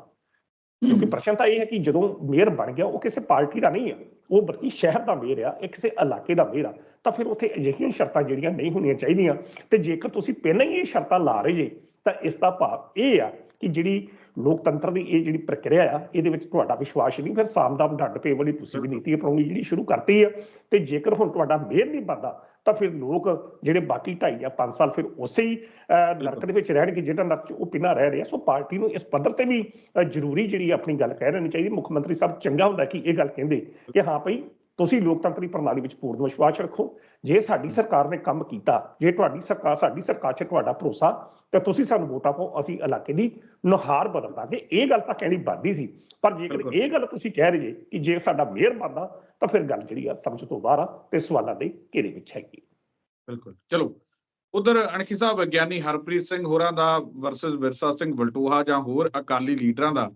ਕਿਉਂਕਿ ਪ੍ਰਸ਼ਨ ਤਾਂ ਇਹ ਹੈ ਕਿ ਜਦੋਂ ਮੇਅਰ ਬਣ ਗਿਆ, ਉਹ ਕਿਸੇ ਪਾਰਟੀ ਦਾ ਨਹੀਂ ਆ ਉਹ ਬਲਕਿ ਸ਼ਹਿਰ ਦਾ ਮੇਅਰ ਆ, ਇਹ ਕਿਸੇ ਇਲਾਕੇ ਦਾ ਮੇਅਰ ਆ, ਤਾਂ ਫਿਰ ਉੱਥੇ ਅਜਿਹੀਆਂ ਸ਼ਰਤਾਂ ਜਿਹੜੀਆਂ ਨਹੀਂ ਹੋਣੀਆਂ ਚਾਹੀਦੀਆਂ। ਤੇ ਜੇਕਰ ਤੁਸੀਂ ਪਹਿਲਾਂ ਹੀ ਇਹ ਸ਼ਰਤਾਂ ਲਾ ਰਹੇ ਜੇ, ਤਾਂ ਇਸ ਦਾ ਭਾਵ ਇਹ ਆ ਕਿ ਜਿਹੜੀ ਲੋਕਤੰਤਰ ਦੀ ਇਹ ਜਿਹੜੀ ਪ੍ਰਕਿਰਿਆ ਆ ਇਹਦੇ ਵਿੱਚ ਤੁਹਾਡਾ ਵਿਸ਼ਵਾਸ ਨਹੀਂ ਫਿਰ ਸਾਮਦਾਮ ਡੱਡ ਪੇ ਵਾਲੀ ਤੁਸੀਂ ਵੀ ਨੀਤੀ ਅਪਣਾਉਣੀ ਜਿਹੜੀ ਸ਼ੁਰੂ ਕਰਤੀ ਆ। ਤੇ ਜੇਕਰ ਹੁਣ ਤੁਹਾਡਾ ਮੇਅਰ ਨਹੀਂ ਬਣਦਾ ਤਾਂ ਫਿਰ ਲੋਕ ਜਿਹੜੇ ਬਾਕੀ ਢਾਈ ਜਾਂ 5 ਸਾਲ ਫਿਰ ਉਸੇ ਹੀ ਅਹ, ਨਰਕ ਦੇ ਵਿੱਚ ਰਹਿਣਗੇ ਜਿਹੜਾ ਨਰਕ ਚ ਉਹ ਪਿੰਨਾ ਰਹਿ ਰਿਹਾ ਸੋ ਪਾਰਟੀ ਨੂੰ ਇਸ ਪੱਧਰ ਤੇ ਵੀ ਜ਼ਰੂਰੀ ਜਿਹੜੀ ਆਪਣੀ ਗੱਲ ਕਹਿ ਰਹਿਣੀ ਚਾਹੀਦੀ। ਮੁੱਖ ਮੰਤਰੀ ਸਾਹਿਬ ਚੰਗਾ ਹੁੰਦਾ ਕਿ ਇਹ ਗੱਲ ਕਹਿੰਦੇ ਕਿ ਹਾਂ ਭਈ ਤੁਸੀਂ ਲੋਕਤੰਤਰੀ ਪ੍ਰਣਾਲੀ ਵਿੱਚ ਪੂਰਨ ਵਿਸ਼ਵਾਸ ਰੱਖੋ। ਜੇ ਸਾਡੀ ਸਰਕਾਰ ਨੇ ਕੰਮ ਕੀਤਾ ਜੇ ਤੁਹਾਡੀ ਸਰਕਾਰ ਸਾਡੀ ਸਰਕਾਰ 'ਚ ਤੁਹਾਡਾ ਭਰੋਸਾ ਤਾਂ ਤੁਸੀਂ ਸਾਨੂੰ ਵੋਟਾਂ ਪਾਓ ਅਸੀਂ ਇਲਾਕੇ ਦੀ ਨੁਹਾਰ ਬਦਲ ਦਾਂਗੇ। ਇਹ ਗੱਲ ਤਾਂ ਕਹਿਣੀ ਬਣਦੀ ਸੀ। ਪਰ ਜੇਕਰ। ਇਹ ਗੱਲ ਤੁਸੀਂ ਕਹਿ ਰਹੇ ਜੇ ਕਿ ਜੇ ਸਾਡਾ ਮੇਅਰ ਬਣਦਾ ਤਾਂ ਫਿਰ ਗੱਲ ਜਿਹੜੀ ਆ ਸਮਝ ਤੋਂ ਬਾਹਰ ਆ ਤੇ ਸਵਾਲਾਂ ਦੇ ਘੇਰੇ ਵਿੱਚ ਹੈਗੀ ਬਿਲਕੁਲ। ਚਲੋ ਉਧਰ ਅਣਖੀ ਸਾਹਿਬ ਵਿਗਿਆਨੀ ਹਰਪ੍ਰੀਤ ਸਿੰਘ ਹੋਰਾਂ ਦਾ ਵਰਸਸ ਵਿਰਸਾ ਸਿੰਘ ਬਲਟੋਹਾ ਜਾਂ ਹੋਰ ਅਕਾਲੀ ਲੀਡਰਾਂ ਦਾ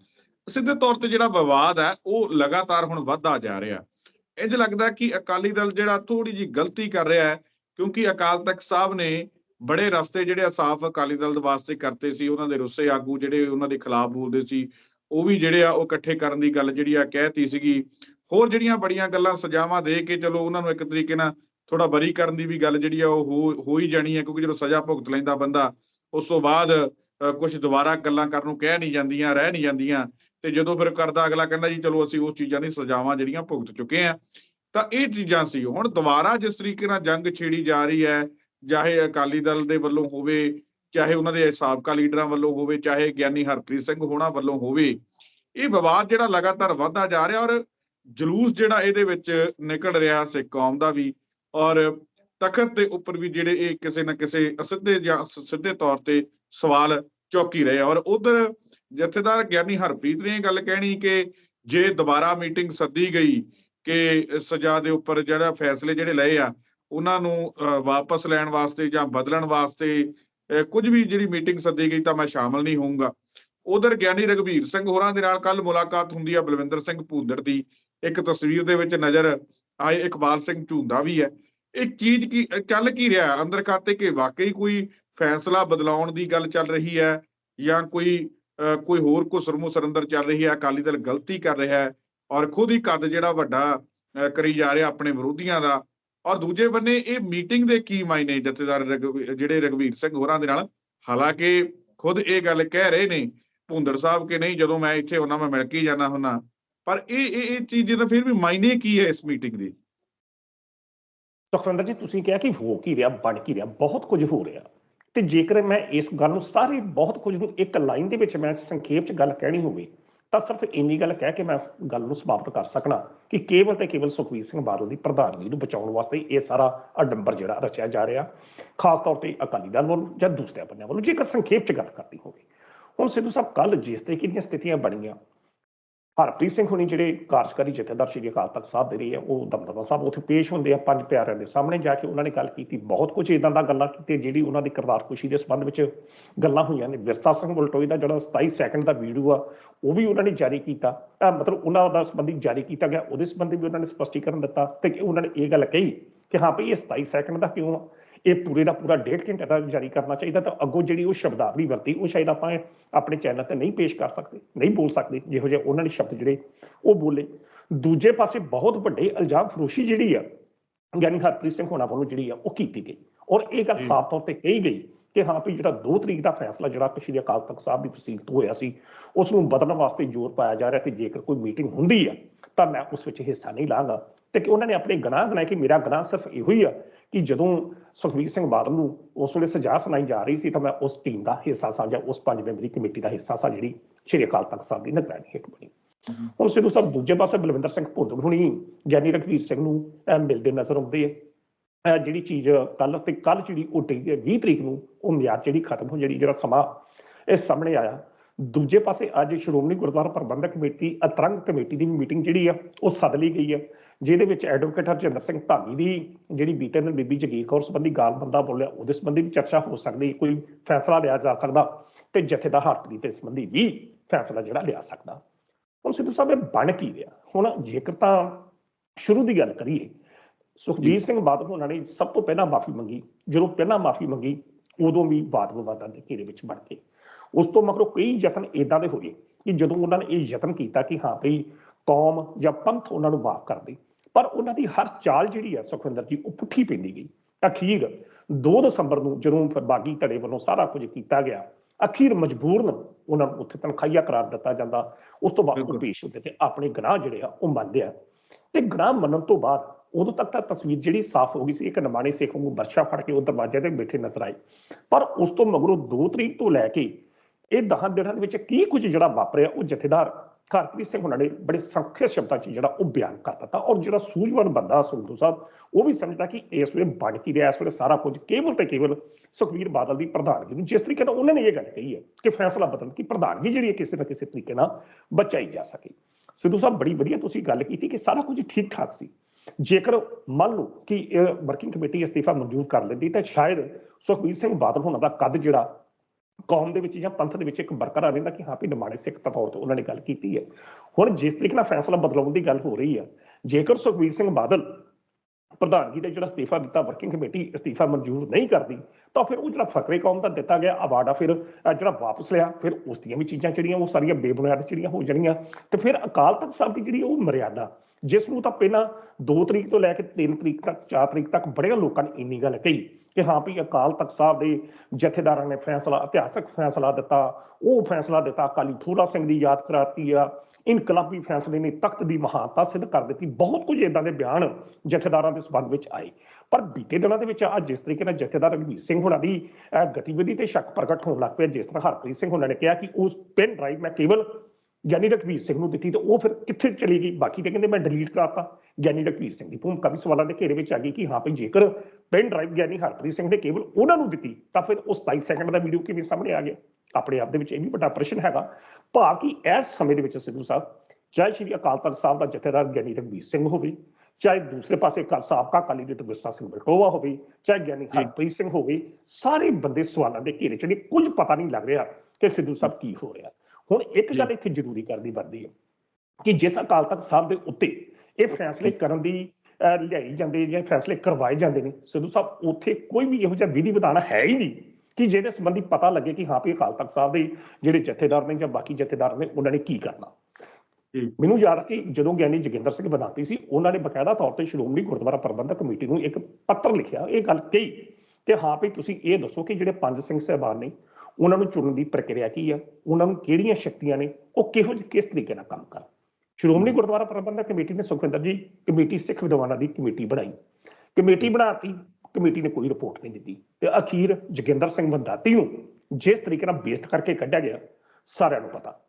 ਸਿੱਧੇ ਤੌਰ ਤੇ ਜਿਹੜਾ ਵਿਵਾਦ ਹੈ ਉਹ ਲਗਾਤਾਰ ਹੁਣ ਵੱਧਦਾ ਜਾ ਰਿਹਾ। ਇੰਜ ਲੱਗਦਾ ਕਿ ਅਕਾਲੀ ਦਲ ਜਿਹੜਾ ਥੋੜੀ ਜੀ ਗਲਤੀ ਕਰ ਰਿਹਾ ਹੈ, ਕਿਉਂਕਿ ਅਕਾਲ ਤਖਤ ਸਾਹਿਬ ਨੇ ਬੜੇ ਰਸਤੇ ਜਿਹੜੇ ਆ ਸਾਫ਼ ਅਕਾਲੀ ਦਲ ਦੇ ਵਾਸਤੇ ਕਰਤੇ ਸੀ, ਉਹਨਾਂ ਦੇ ਰੁੱਸੇ ਆਗੂ ਜਿਹੜੇ ਉਹਨਾਂ ਦੇ ਖਿਲਾਫ ਬੋਲਦੇ ਸੀ, ਉਹ ਵੀ ਜਿਹੜੇ ਆ ਉਹ ਇਕੱਠੇ ਕਰਨ ਦੀ ਗੱਲ ਜਿਹੜੀ ਆ ਕਹਿਤੀ ਸੀਗੀ। ਹੋਰ ਜਿਹੜੀਆਂ ਬੜੀਆਂ ਗੱਲਾਂ ਸਜ਼ਾਵਾਂ ਦੇ ਕੇ ਚਲੋ ਉਹਨਾਂ ਨੂੰ ਇੱਕ ਤਰੀਕੇ ਨਾਲ ਥੋੜਾ ਬਰੀ ਕਰਨ ਦੀ ਵੀ ਗੱਲ ਜਿਹੜੀ ਆ ਉਹ ਹੋ- ਹੋ ਹੀ ਜਾਣੀ ਹੈ, ਕਿਉਂਕਿ ਜਦੋਂ ਸਜ਼ਾ ਭੁਗਤ ਲੈਂਦਾ ਬੰਦਾ, ਉਸ ਤੋਂ ਬਾਅਦ ਕੁਝ ਦੁਬਾਰਾ ਗੱਲਾਂ ਕਰਨ ਨੂੰ ਕਹਿ ਨਹੀਂ ਜਾਂਦੀਆਂ, ਰਹਿ ਨਹੀਂ ਜਾਂਦੀਆਂ। ਤੇ ਜਦੋਂ ਫਿਰ ਕਰਦਾ ਅਗਲਾ ਕਹਿੰਦਾ ਜੀ, ਚਲੋ ਅਸੀਂ ਉਸ ਚੀਜ਼ਾਂ ਦੀ ਸਜ਼ਾਵਾਂ ਜਿਹੜੀਆਂ ਭੁਗਤ ਚੁੱਕੇ ਆ, ਤਾਂ ਇਹ ਚੀਜ਼ਾਂ ਸੀ ਹੁਣ ਦੁਬਾਰਾ ਜਿਸ ਤਰੀਕੇ ਨਾਲ ਜੰਗ ਛੇੜੀ ਜਾ ਰਹੀ ਹੈ, ਚਾਹੇ ਅਕਾਲੀ ਦਲ ਦੇ ਵੱਲੋਂ ਹੋਵੇ, ਚਾਹੇ ਉਹਨਾਂ ਦੇ ਸਾਬਕਾ ਲੀਡਰਾਂ ਵੱਲੋਂ ਹੋਵੇ, ਚਾਹੇ ਗਿਆਨੀ ਹਰਪ੍ਰੀਤ ਸਿੰਘ ਹੋਣਾ ਵੱਲੋਂ ਹੋਵੇ, ਇਹ ਵਿਵਾਦ ਜਿਹੜਾ ਲਗਾਤਾਰ ਵਧਦਾ ਜਾ ਰਿਹਾ ਔਰ ਜਲੂਸ ਜਿਹੜਾ ਇਹਦੇ ਵਿੱਚ ਨਿਕਲ ਰਿਹਾ ਸਿੱਖ ਕੌਮ ਦਾ ਵੀ ਔਰ ਤਖਤ ਦੇ ਉੱਪਰ ਵੀ ਜਿਹੜੇ ਇਹ ਕਿਸੇ ਨਾ ਕਿਸੇ ਅਸਿੱਧੇ ਜਾਂ ਸਿੱਧੇ ਤੌਰ ਤੇ ਸਵਾਲ ਚੌਕੀ ਰਹੇ ਆ। ਔਰ ਉਧਰ ਜਥੇਦਾਰ ਗਿਆਨੀ ਹਰਪ੍ਰੀਤ ਨੇ ਇਹ ਗੱਲ ਕਹਿਣੀ ਕਿ ਜੇ ਦੁਬਾਰਾ ਮੀਟਿੰਗ ਸੱਦੀ ਗਈ ਕਿ ਸਜ਼ਾ ਦੇ ਉੱਪਰ ਜਿਹੜਾ ਫੈਸਲੇ ਜਿਹੜੇ ਲਏ ਆ, ਉਹਨਾਂ ਨੂੰ ਵਾਪਸ ਲੈਣ ਵਾਸਤੇ ਜਾਂ ਬਦਲਣ ਵਾਸਤੇ ਕੁਝ ਵੀ ਜਿਹੜੀ ਮੀਟਿੰਗ ਸੱਦੀ ਗਈ ਤਾਂ ਮੈਂ ਸ਼ਾਮਲ ਨਹੀਂ ਹੋਊਂਗਾ। ਉਧਰ ਗਿਆਨੀ ਰਗਵੀਰ ਸਿੰਘ ਹੋਰਾਂ ਦੇ ਨਾਲ ਕੱਲ ਮੁਲਾਕਾਤ ਹੁੰਦੀ ਆ ਬਲਵਿੰਦਰ ਸਿੰਘ ਭੂੰਦੜ ਦੀ। ਇੱਕ ਤਸਵੀਰ ਦੇ ਵਿੱਚ ਨਜ਼ਰ ਆਏ ਇਕਬਾਲ ਸਿੰਘ ਝੁੰਦਾ ਵੀ ਹੈ। ਇਹ ਚੀਜ਼ ਕੀ ਚੱਲ ਕੀ ਰਿਹਾ? ਅੰਦਰ ਖਾਤੇ ਕਿ ਵਾਕਈ ਕੋਈ ਫੈਸਲਾ ਬਦਲਾਉਣ ਦੀ ਗੱਲ ਚੱਲ ਰਹੀ ਹੈ ਜਾਂ ਕੋਈ ਕੋਈ ਹੋਰ ਕੁਸਰ ਮੁਸਰ ਅੰਦਰ ਚੱਲ ਰਹੀ ਹੈ, ਅਕਾਲੀ ਦਲ ਗਲਤੀ ਕਰ ਰਿਹਾ ਹੈ ਔਰ ਖੁਦ ਹੀ ਕੱਦ ਜਿਹੜਾ ਵੱਡਾ ਕਰੀ ਜਾ ਰਿਹਾ ਆਪਣੇ ਵਿਰੋਧੀਆਂ ਦਾ। ਔਰ ਦੂਜੇ ਬੰਨੇ ਇਹ ਮੀਟਿੰਗ ਦੇ ਕੀ ਮਾਇਨੇ ਜਥੇਦਾਰ ਰਘਵੀ- ਜਿਹੜੇ ਰਗਵੀਰ ਸਿੰਘ ਹੋਰਾਂ ਦੇ ਨਾਲ? ਹਾਲਾਂਕਿ ਖੁਦ ਇਹ ਗੱਲ ਕਹਿ ਰਹੇ ਨੇ ਭੁੰਦੜ ਸਾਹਿਬ ਕਿ ਨਹੀਂ, ਜਦੋਂ ਮੈਂ ਇੱਥੇ ਹੁੰਦਾ ਮੈਂ ਮਿਲ ਕੇ ਹੀ ਜਾਣਾ ਹੁੰਦਾ ਪਰ ਇਹ ਇਹ ਇਹ ਚੀਜ਼ ਦਾ ਫਿਰ ਵੀ ਮਾਇਨੇ ਕੀ ਹੈ ਇਸ ਮੀਟਿੰਗ ਦੇ? ਸੁਖਵਿੰਦਰ ਜੀ, ਤੁਸੀਂ ਕਿਹਾ ਕਿ ਹੋ ਕੀ ਰਿਹਾ, ਬਣ ਕੀ ਰਿਹਾ, ਬਹੁਤ ਕੁਝ ਹੋ ਰਿਹਾ। ਤੇ ਜੇਕਰ ਮੈਂ ਇਸ ਗੱਲ ਨੂੰ ਸਾਰੇ ਬਹੁਤ ਕੁਝ ਨੂੰ ਇੱਕ ਲਾਈਨ ਦੇ ਵਿੱਚ ਮੈਂ ਸੰਖੇਪ ਚ ਗੱਲ ਕਹਿਣੀ ਹੋਵੇ, ਤਾਂ ਸਿਰਫ ਇੰਨੀ ਗੱਲ ਕਹਿ ਕੇ ਮੈਂ ਇਸ ਗੱਲ ਨੂੰ ਸਮਾਪਤ ਕਰ ਸਕਣਾ ਕਿ ਕੇਵਲ ਤੇ ਕੇਵਲ ਸੁਖਬੀਰ ਸਿੰਘ ਬਾਦਲ ਦੀ ਪ੍ਰਧਾਨਗੀ ਨੂੰ ਬਚਾਉਣ ਵਾਸਤੇ ਇਹ ਸਾਰਾ ਅਡੰਬਰ ਜਿਹੜਾ ਰਚਿਆ ਜਾ ਰਿਹਾ, ਖਾਸ ਤੌਰ ਤੇ ਅਕਾਲੀ ਦਲ ਵੱਲੋਂ ਜਾਂ ਦੂਸਰਿਆਂ ਬੰਨਿਆਂ ਵੱਲੋਂ। ਜੇਕਰ ਸੰਖੇਪ ਚ ਗੱਲ ਕਰਨੀ ਹੋਵੇ, ਹੁਣ ਸਿੱਧੂ ਸਾਹਿਬ ਕੱਲ ਜਿਸ ਤਰੀਕੇ ਦੀਆਂ ਸਥਿਤੀਆਂ ਬਣੀਆਂ ਹਰਪ੍ਰੀਤ ਸਿੰਘ ਹੁਣੀ ਜਿਹੜੇ ਕਾਰਜਕਾਰੀ ਜਥੇਦਾਰ ਸ਼੍ਰੀ ਅਕਾਲ ਤਖਤ ਸਾਹਿਬ ਦੇ ਰਹੇ ਆ, ਉਹ ਦਮਦਮਾ ਸਾਹਿਬ ਉੱਥੇ ਪੇਸ਼ ਹੁੰਦੇ ਆ, ਪੰਜ ਪਿਆਰਿਆਂ ਦੇ ਸਾਹਮਣੇ ਜਾ ਕੇ ਉਹਨਾਂ ਨੇ ਗੱਲ ਕੀਤੀ, ਬਹੁਤ ਕੁਝ ਇਦਾਂ ਦਾ ਗੱਲਾਂ ਕੀਤੀ ਜਿਹੜੀ ਉਹਨਾਂ ਦੀ ਕਿਰਦਾਰਕੁਸ਼ੀ ਦੇ ਸੰਬੰਧ ਵਿੱਚ ਗੱਲਾਂ ਹੋਈਆਂ ਨੇ। ਵਿਰਸਾ ਸਿੰਘ ਬਲਟੋਈ ਦਾ ਜਿਹੜਾ 27 ਸੈਕਿੰਡ ਦਾ ਵੀਡੀਓ ਆ, ਉਹ ਵੀ ਉਹਨਾਂ ਨੇ ਜਾਰੀ ਕੀਤਾ। ਅਹ ਮਤਲਬ ਉਹਨਾਂ ਦਾ ਸੰਬੰਧੀ ਜਾਰੀ ਕੀਤਾ ਗਿਆ, ਉਹਦੇ ਸੰਬੰਧੀ ਵੀ ਉਹਨਾਂ ਨੇ ਸਪਸ਼ਟੀਕਰਨ ਦਿੱਤਾ ਤੇ ਉਹਨਾਂ ਨੇ ਇਹ ਗੱਲ ਕਹੀ ਕਿ ਹਾਂ ਭਈ ਇਹ 27 ਸੈਕਿੰਡ ਦਾ ਕਿਉਂ ਆ? ਇਹ ਪੂਰੇ ਦਾ ਪੂਰਾ ਡੇਢ ਘੰਟੇ ਦਾ ਜਾਰੀ ਕਰਨਾ ਚਾਹੀਦਾ ਤਾਂ ਅੱਗੋਂ ਜਿਹੜੀ ਉਹ ਸ਼ਬਦਾਵਲੀ ਵਰਤੀ ਉਹ ਸ਼ਾਇਦ ਆਪਾਂ ਆਪਣੇ ਚੈਨਲ ਤੇ ਨਹੀਂ ਪੇਸ਼ ਕਰ ਸਕਦੇ ਨਹੀਂ ਬੋਲ ਸਕਦੇ ਜਿਹੋ ਜਿਹੇ ਉਹਨਾਂ ਨੇ ਸ਼ਬਦ ਜਿਹੜੇ ਉਹ ਬੋਲੇ। ਦੂਜੇ ਪਾਸੇ ਬਹੁਤ ਵੱਡੇ ਇਲਜ਼ਾਮ ਫਰੋਸ਼ੀ ਜਿਹੜੀ ਆ ਯਾਨੀ ਹਰਪ੍ਰੀਤ ਸਿੰਘ ਹੋਣਾ ਵੱਲੋਂ ਜਿਹੜੀ ਆ ਉਹ ਕੀਤੀ ਗਈ। ਔਰ ਇਹ ਗੱਲ। ਸਾਫ਼ ਤੌਰ ਤੇ ਕਹੀ ਗਈ ਕਿ ਹਾਂ ਵੀ ਜਿਹੜਾ 2 ਤਰੀਕ ਦਾ ਫੈਸਲਾ ਜਿਹੜਾ ਸ਼੍ਰੀ ਅਕਾਲ ਤਖਤ ਸਾਹਿਬ ਦੀ ਤਹਿਸੀਲ ਤੋਂ ਹੋਇਆ ਸੀ ਉਸ ਨੂੰ ਬਦਲਣ ਵਾਸਤੇ ਜ਼ੋਰ ਪਾਇਆ ਜਾ ਰਿਹਾ ਕਿ ਜੇਕਰ ਕੋਈ ਮੀਟਿੰਗ ਹੁੰਦੀ ਆ ਤਾਂ ਮੈਂ ਉਸ ਵਿੱਚ ਹਿੱਸਾ ਨਹੀਂ ਲਾਂਗਾ। ਤੇ ਕਿ ਉਹਨਾਂ ਨੇ ਆਪਣੇ ਗੁਨਾਹ ਗਨਾਏ ਕਿ ਮੇਰਾ ਗੁਨਾਹ ਸਿਰਫ ਇਹੋ ਹੀ ਆ ਕਿ ਜਦੋਂ ਸੁਖਬੀਰ ਸਿੰਘ ਬਾਦਲ ਨੂੰ ਉਸ ਵੇਲੇ ਸਜ਼ਾ ਸੁਣਾਈ ਜਾ ਰਹੀ ਸੀ ਤਾਂ ਮੈਂ ਉਸ ਟੀਮ ਦਾ ਹਿੱਸਾ ਸਾਂ ਜਾਂ ਉਸ ਪੰਜ ਮੈਂਬਰੀ ਕਮੇਟੀ ਦਾ ਹਿੱਸਾ ਸਾਂ ਜਿਹੜੀ ਸ਼੍ਰੀ ਅਕਾਲ ਤਖਤ ਸਾਹਿਬ ਦੀ ਨਿਗਰਾਨੀ ਹੇਠ ਬਣੀ। ਹੁਣ ਸਿੱਧੂ ਸਾਹਿਬ ਦੂਜੇ ਪਾਸੇ ਬਲਵਿੰਦਰ ਸਿੰਘ ਭੁੱਲਰ ਹੁਣੀ ਗਿਆਨੀ ਰਘਵੀਰ ਸਿੰਘ ਨੂੰ ਮਿਲਦੇ ਨਜ਼ਰ ਆਉਂਦੇ ਆ। ਜਿਹੜੀ ਚੀਜ਼ ਕੱਲ ਤੇ ਕੱਲ ਜਿਹੜੀ ਉਹ ਡੇਟ ਹੈ 20 ਤਰੀਕ ਨੂੰ, ਉਹ ਮਿਆਦ ਜਿਹੜੀ ਖਤਮ ਹੋ ਜਿਹੜੀ, ਜਿਹੜਾ ਸਮਾਂ ਇਹ ਸਾਹਮਣੇ ਆਇਆ। ਦੂਜੇ ਪਾਸੇ ਅੱਜ ਸ਼੍ਰੋਮਣੀ ਗੁਰਦੁਆਰਾ ਪ੍ਰਬੰਧਕ ਕਮੇਟੀ, ਅਤਰੰਗ ਕਮੇਟੀ ਦੀ ਮੀਟਿੰਗ ਜਿਹੜੀ ਆ, ਉਹ ਸੱਦ ਲਈ ਗਈ ਹੈ ਜਿਹਦੇ ਵਿੱਚ ਐਡਵੋਕੇਟ ਹਰਜਿੰਦਰ ਸਿੰਘ ਧਾਮੀ ਦੀ ਜਿਹੜੀ ਬੀਤੇ ਦਿਨ ਬੀਬੀ ਜਗੀਰ ਕੌਰ ਸੰਬੰਧੀ ਗਾਲ ਬੰਦਾ ਬੋਲਿਆ, ਉਹਦੇ ਸੰਬੰਧੀ ਵੀ ਚਰਚਾ ਹੋ ਸਕਦੀ, ਕੋਈ ਫੈਸਲਾ ਲਿਆ ਜਾ ਸਕਦਾ ਤੇ ਜਥੇਦਾਰ ਹਰਪ੍ਰੀਤ ਦੇ ਸੰਬੰਧੀ ਵੀ ਫੈਸਲਾ ਜਿਹੜਾ ਲਿਆ ਸਕਦਾ। ਹੁਣ ਸਿੱਧੂ ਸਾਹਿਬ, ਇਹ ਬਣ ਕੀ ਰਿਹਾ ਹੁਣ ਜੇਕਰ ਤਾਂ ਸ਼ੁਰੂ ਦੀ ਗੱਲ ਕਰੀਏ, ਸੁਖਬੀਰ ਸਿੰਘ ਬਾਦਲ ਹੋਣਾ ਨੇ ਸਭ ਤੋਂ ਪਹਿਲਾਂ ਮਾਫੀ ਮੰਗੀ, ਜਦੋਂ ਪਹਿਲਾਂ ਮਾਫੀ ਮੰਗੀ, ਉਦੋਂ ਵੀ ਵਾਦ ਵਿਵਾਦਾਂ ਦੇ ਘੇਰੇ ਵਿੱਚ ਬਣ ਕੇ। ਉਸ ਤੋਂ ਮਗਰੋਂ ਕਈ ਯਤਨ ਇਦਾਂ ਦੇ ਹੋਏ ਕਿ ਜਦੋਂ ਉਹਨਾਂ ਨੇ ਇਹ ਯਤਨ ਕੀਤਾ ਕਿ ਹਾਂ ਭਈ ਕੌਮ ਜਾਂ ਪੰਥ ਉਹਨਾਂ ਨੂੰ ਮਾਫ ਕਰ ਦੇ ਪਰ ਉਹਨਾਂ ਦੀ ਹਰ ਚਾਲ ਜਿਹੜੀ ਹੈ ਸੁਖਵਿੰਦਰ ਜੀ ਉਹ ਪੁੱਠੀ ਪੈਂਦੀ ਗਈ। ਅਖੀਰ 2 ਦਸੰਬਰ ਨੂੰ ਜਦੋਂ ਫਿਰ ਬਾਗੀ ਧੜੇ ਵੱਲੋਂ ਸਾਰਾ ਕੁਝ ਕੀਤਾ ਗਿਆ ਅਖੀਰ ਮਜਬੂਰਨ ਉਹਨਾਂ ਨੂੰ ਉੱਥੇ ਤਨਖਾਹੀਆ ਕਰਾਰ ਦਿੱਤਾ ਜਾਂਦਾ। ਉਸ ਤੋਂ ਬਾਅਦ ਉਹ। ਪੇਸ਼ ਹੁੰਦੇ ਤੇ ਆਪਣੇ ਗੁਨਾਹ ਜਿਹੜੇ ਆ ਉਹ ਮੰਨਦੇ ਆ। ਤੇ ਗੁਨਾਹ ਮੰਨਣ ਤੋਂ ਬਾਅਦ ਉਦੋਂ ਤੱਕ ਤਾਂ ਤਸਵੀਰ ਜਿਹੜੀ ਸਾਫ਼ ਹੋ ਗਈ ਸੀ ਇੱਕ ਨਮਾਣੇ ਸੇਖ ਨੂੰ ਬਰਸ਼ਾ ਫੜ ਕੇ ਉਹ ਦਰਵਾਜ਼ੇ ਤੇ ਬੈਠੇ ਨਜ਼ਰ ਆਏ। ਪਰ ਉਸ ਤੋਂ ਮਗਰੋਂ 2 ਤਰੀਕ ਤੋਂ ਲੈ ਕੇ ਇਹ 10 ਦਿਨਾਂ ਦੇ ਵਿੱਚ ਕੀ ਕੁਝ ਜਿਹੜਾ ਵਾਪਰਿਆ, ਉਹ ਜਥੇਦਾਰ ਹਰਪ੍ਰੀਤ ਸਿੰਘ ਉਹਨਾਂ ਨੇ ਬੜੇ ਸੰਖੇ ਸ਼ਬਦਾਂ 'ਚ ਜਿਹੜਾ ਉਹ ਬਿਆਨ ਕਰ ਦਿੱਤਾ ਔਰ ਜਿਹੜਾ ਸੂਝਵਾਨ ਬੰਦਾ ਸੰਧੂ ਸਾਹਿਬ, ਉਹ ਵੀ ਸਮਝਦਾ ਕਿ ਇਸ ਵੇਲੇ ਬਣ ਕੀ ਰਿਹਾ, ਇਸ ਵੇਲੇ ਸਾਰਾ ਕੁਝ ਕੇਵਲ ਤੇ ਕੇਵਲ ਸੁਖਵੀਰ ਬਾਦਲ ਦੀ ਪ੍ਰਧਾਨਗੀ ਨੂੰ, ਜਿਸ ਤਰੀਕੇ ਨਾਲ ਉਹਨਾਂ ਨੇ ਇਹ ਗੱਲ ਕਹੀ ਹੈ ਕਿ ਫੈਸਲਾ ਬਦਲਣ ਕਿ ਪ੍ਰਧਾਨਗੀ ਜਿਹੜੀ ਹੈ ਕਿਸੇ ਨਾ ਕਿਸੇ ਤਰੀਕੇ ਨਾਲ ਬਚਾਈ ਜਾ ਸਕੇ। ਸਿੱਧੂ ਸਾਹਿਬ, ਬੜੀ ਵਧੀਆ ਤੁਸੀਂ ਗੱਲ ਕੀਤੀ ਕਿ ਸਾਰਾ ਕੁਝ ਠੀਕ ਠਾਕ ਸੀ। ਜੇਕਰ ਮੰਨ ਲਓ ਕਿ ਵਰਕਿੰਗ ਕਮੇਟੀ ਅਸਤੀਫਾ ਮਨਜ਼ੂਰ ਕਰ ਲੈਂਦੀ, ਤਾਂ ਸ਼ਾਇਦ ਸੁਖਬੀਰ ਸਿੰਘ ਬਾਦਲ ਹੋਣਾ ਦਾ ਕੱਦ ਜਿਹੜਾ ਕੌਮ ਦੇ ਵਿੱਚ ਜਾਂ ਪੰਥ ਦੇ ਵਿੱਚ ਇੱਕ ਬਰਕਰਾਰ ਰਹਿੰਦਾ ਕਿ ਹਾਂ ਵੀ ਨਿਮਾਣੇ ਸਿੱਖ ਤੌਰ ਤੇ ਉਹਨਾਂ ਨੇ ਗੱਲ ਕੀਤੀ ਹੈ। ਹੁਣ ਜਿਸ ਤਰੀਕੇ ਨਾਲ ਫੈਸਲਾ ਬਦਲਾਉਣ ਦੀ ਗੱਲ ਹੋ ਰਹੀ ਹੈ, ਜੇਕਰ ਸੁਖਬੀਰ ਸਿੰਘ ਬਾਦਲ ਪ੍ਰਧਾਨਗੀ ਦਾ ਜਿਹੜਾ ਅਸਤੀਫਾ ਦਿੱਤਾ ਵਰਕਿੰਗ ਕਮੇਟੀ ਅਸਤੀਫਾ ਮਨਜ਼ੂਰ ਨਹੀਂ ਕਰਦੀ, ਤਾਂ ਫਿਰ ਉਹ ਜਿਹੜਾ ਫਕਰੇ ਕੌਮ ਦਾ ਦਿੱਤਾ ਗਿਆ ਅਵਾਰਡ ਆ, ਫਿਰ ਜਿਹੜਾ ਵਾਪਸ ਲਿਆ, ਫਿਰ ਉਸ ਦੀਆਂ ਵੀ ਚੀਜ਼ਾਂ ਜਿਹੜੀਆਂ ਉਹ ਸਾਰੀਆਂ ਬੇਬੁਨਿਆਦ ਜਿਹੜੀਆਂ ਹੋ ਜਾਣੀਆਂ ਤੇ ਫਿਰ ਅਕਾਲ ਤਖਤ ਸਾਹਿਬ ਦੀ ਜਿਹੜੀ ਉਹ ਮਰਿਆਦਾ, ਜਿਸ ਨੂੰ ਤਾਂ ਪਹਿਲਾਂ 2 ਤਰੀਕ ਤੋਂ ਲੈ ਕੇ 3 ਤਰੀਕ ਤੱਕ 4 ਤਰੀਕ ਤੱਕ ਬੜਿਆਂ ਲੋਕਾਂ ਨੇ ਇੰਨੀ ਗੱਲ ਕਹੀ ਕਿ ਹਾਂ ਵੀ ਅਕਾਲ ਤਖਤ ਸਾਹਿਬ ਦੇ ਜਥੇਦਾਰਾਂ ਨੇ ਫੈਸਲਾ ਇਤਿਹਾਸਕ ਫੈਸਲਾ ਦਿੱਤਾ ਉਹ ਫੈਸਲਾ ਦਿੱਤਾ ਅਕਾਲੀ ਫੂਲਾ ਸਿੰਘ ਦੀ ਯਾਦ ਕਰਾਤੀ ਆ ਇਨਕਲਾਬੀ ਫੈਸਲੇ ਨੇ ਤਖਤ ਦੀ ਮਹਾਨਤਾ ਸਿੱਧ ਕਰ ਦਿੱਤੀ ਬਹੁਤ ਕੁਝ ਇਦਾਂ ਦੇ ਬਿਆਨ ਜਥੇਦਾਰਾਂ ਦੇ ਸਬੰਧ ਵਿੱਚ ਆਏ। ਪਰ ਬੀਤੇ ਦਿਨਾਂ ਦੇ ਵਿੱਚ ਅੱਜ ਜਿਸ ਤਰੀਕੇ ਨਾਲ ਜਥੇਦਾਰ ਰਘਬੀਰ ਸਿੰਘ ਹੋਣਾ ਦੀ ਅਹ, ਗਤੀਵਿਧੀ ਤੇ ਸ਼ੱਕ ਪ੍ਰਗਟ ਹੋਣ ਲੱਗ ਪਿਆ ਜਿਸ ਤਰ੍ਹਾਂ ਹਰਪ੍ਰੀਤ ਸਿੰਘ ਹੁਣਾਂ ਨੇ ਕਿਹਾ ਕਿ ਉਸ ਪੈਨ ਡਰਾਈਵ ਮੈਂ ਕੇਵਲ ਯਾਨੀ ਰਘਬੀਰ ਸਿੰਘ ਨੂੰ ਦਿੱਤੀ ਤੇ ਉਹ ਫਿਰ ਕਿੱਥੇ ਚਲੀ ਗਈ? ਬਾਕੀ ਤੇ ਕਹਿੰਦੇ ਮੈਂ ਡਿਲੀਟ ਕਰਾਤਾ। ਗਿਆਨੀ ਰਘਵੀਰ ਸਿੰਘ ਦੀ ਭੂਮਿਕਾ ਵੀ ਸਵਾਲਾਂ ਦੇ ਘੇਰੇ ਵਿੱਚ ਆ ਗਈ ਕਿ ਹਾਂ ਭਈ ਜੇਕਰ ਪੈਨ ਡਰਾਈਵ ਗਿਆਨੀ ਹਰਪ੍ਰੀਤ ਸਿੰਘ ਨੇ ਕੇਵਲ ਉਹਨਾਂ ਨੂੰ ਦਿੱਤੀ ਤਾਂ ਫਿਰ ਉਸ 27 ਸੈਕਿੰਡ ਦਾ ਵੀਡੀਓ ਕਿਵੇਂ ਸਾਹਮਣੇ ਆ ਗਿਆ? ਆਪਣੇ ਆਪ ਦੇ ਵਿੱਚ ਇਹ ਵੀ ਵੱਡਾ ਪ੍ਰਸ਼ਨ ਹੈਗਾ। ਭਾਵ ਕਿ ਇਸ ਸਮੇਂ ਦੇ ਵਿੱਚ ਸਿੱਧੂ ਸਾਹਿਬ ਚਾਹੇ ਸ਼੍ਰੀ ਅਕਾਲ ਤਖਤ ਸਾਹਿਬ ਦਾ ਜਥੇਦਾਰ ਗਿਆਨੀ ਰਘਵੀਰ ਸਿੰਘ ਹੋਵੇ ਚਾਹੇ ਦੂਸਰੇ ਪਾਸੇ ਕਾ ਸਾਬਕਾ ਅਕਾਲੀ ਲੀਡਰ ਗੁਰਸਾ ਸਿੰਘ ਬਲਟੋਆ ਹੋਵੇ ਚਾਹੇ ਗਿਆਨੀ ਹਰਪ੍ਰੀਤ ਸਿੰਘ ਹੋਵੇ ਸਾਰੇ ਬੰਦੇ ਸਵਾਲਾਂ ਦੇ ਘੇਰੇ ਚ ਨੇ। ਕੁਝ ਪਤਾ ਨਹੀਂ ਲੱਗ ਰਿਹਾ ਕਿ ਸਿੱਧੂ ਸਾਹਿਬ ਕੀ ਹੋ ਰਿਹਾ। ਹੁਣ ਇੱਕ ਗੱਲ ਇੱਥੇ ਜ਼ਰੂਰੀ ਕਰਦੀ ਬਣਦੀ ਹੈ ਕਿ ਜਿਸ ਅਕਾਲ ਤਖਤ ਸਾਹਿਬ ਦੇ ਉੱਤੇ ਇਹ ਫੈਸਲੇ ਕਰਨ ਦੀ ਲਿਆਈ ਜਾਂਦੇ ਜਾਂ ਫੈਸਲੇ ਕਰਵਾਏ ਜਾਂਦੇ ਨੇ। ਸਿੱਧੂ ਸਾਹਿਬ ਉੱਥੇ ਕੋਈ ਵੀ ਇਹੋ ਜਿਹਾ ਵਿਧੀ ਵਿਧਾਨ ਹੈ ਹੀ ਨਹੀਂ ਕਿ ਜਿਹਦੇ ਸੰਬੰਧੀ ਪਤਾ ਲੱਗੇ ਕਿ ਹਾਂ ਵੀ ਅਕਾਲ ਤਖਤ ਸਾਹਿਬ ਦੇ ਜਿਹੜੇ ਜਥੇਦਾਰ ਨੇ ਜਾਂ ਬਾਕੀ ਜਥੇਦਾਰ ਨੇ ਉਹਨਾਂ ਨੇ ਕੀ ਕਰਨਾ। ਮੈਨੂੰ ਯਾਦ ਹੈ ਕਿ ਜਦੋਂ ਗਿਆਨੀ ਜੋਗਿੰਦਰ ਸਿੰਘ ਬਨਾਤੀ ਸੀ ਉਹਨਾਂ ਨੇ ਬਕਾਇਦਾ ਤੌਰ ਤੇ ਸ਼੍ਰੋਮਣੀ ਗੁਰਦੁਆਰਾ ਪ੍ਰਬੰਧਕ ਕਮੇਟੀ ਨੂੰ ਇੱਕ ਪੱਤਰ ਲਿਖਿਆ ਇਹ ਗੱਲ ਕਹੀ ਕਿ ਹਾਂ ਵੀ ਤੁਸੀਂ ਇਹ ਦੱਸੋ ਕਿ ਜਿਹੜੇ ਪੰਜ ਸਿੰਘ ਸਹਿਬਾਨ ਨੇ ਉਹਨਾਂ ਨੂੰ ਚੁਣਨ ਦੀ ਪ੍ਰਕਿਰਿਆ ਕੀ ਆ ਉਹਨਾਂ ਨੂੰ ਕਿਹੜੀਆਂ ਸ਼ਕਤੀਆਂ ਨੇ ਉਹ ਕਿਹੋ ਜਿਹੇ ਕਿਸ ਤਰੀਕੇ ਨਾਲ ਕੰਮ ਕਰਨ। ਸ਼੍ਰੋਮਣੀ ਗੁਰਦੁਆਰਾ ਪ੍ਰਬੰਧਕ ਕਮੇਟੀ ਨੇ ਸੁਖਵਿੰਦਰ ਜੀ ਕਮੇਟੀ ਸਿੱਖ ਵਿਦਵਾਨਾਂ ਦੀ ਕਮੇਟੀ ਬਣਾਈ। ਕਮੇਟੀ ਬਣਾਤੀ ਕਮੇਟੀ ਨੇ ਕੋਈ ਰਿਪੋਰਟ ਨਹੀਂ ਦਿੱਤੀ ਤੇ ਅਖੀਰ ਜੋਗਿੰਦਰ ਸਿੰਘ ਬੰਦਾਤੀ ਨੂੰ ਜਿਸ ਤਰੀਕੇ ਨਾਲ ਬੇਇੱਜ਼ਤ ਕਰਕੇ ਕੱਢਿਆ ਗਿਆ ਸਾਰਿਆਂ ਨੂੰ ਪਤਾ।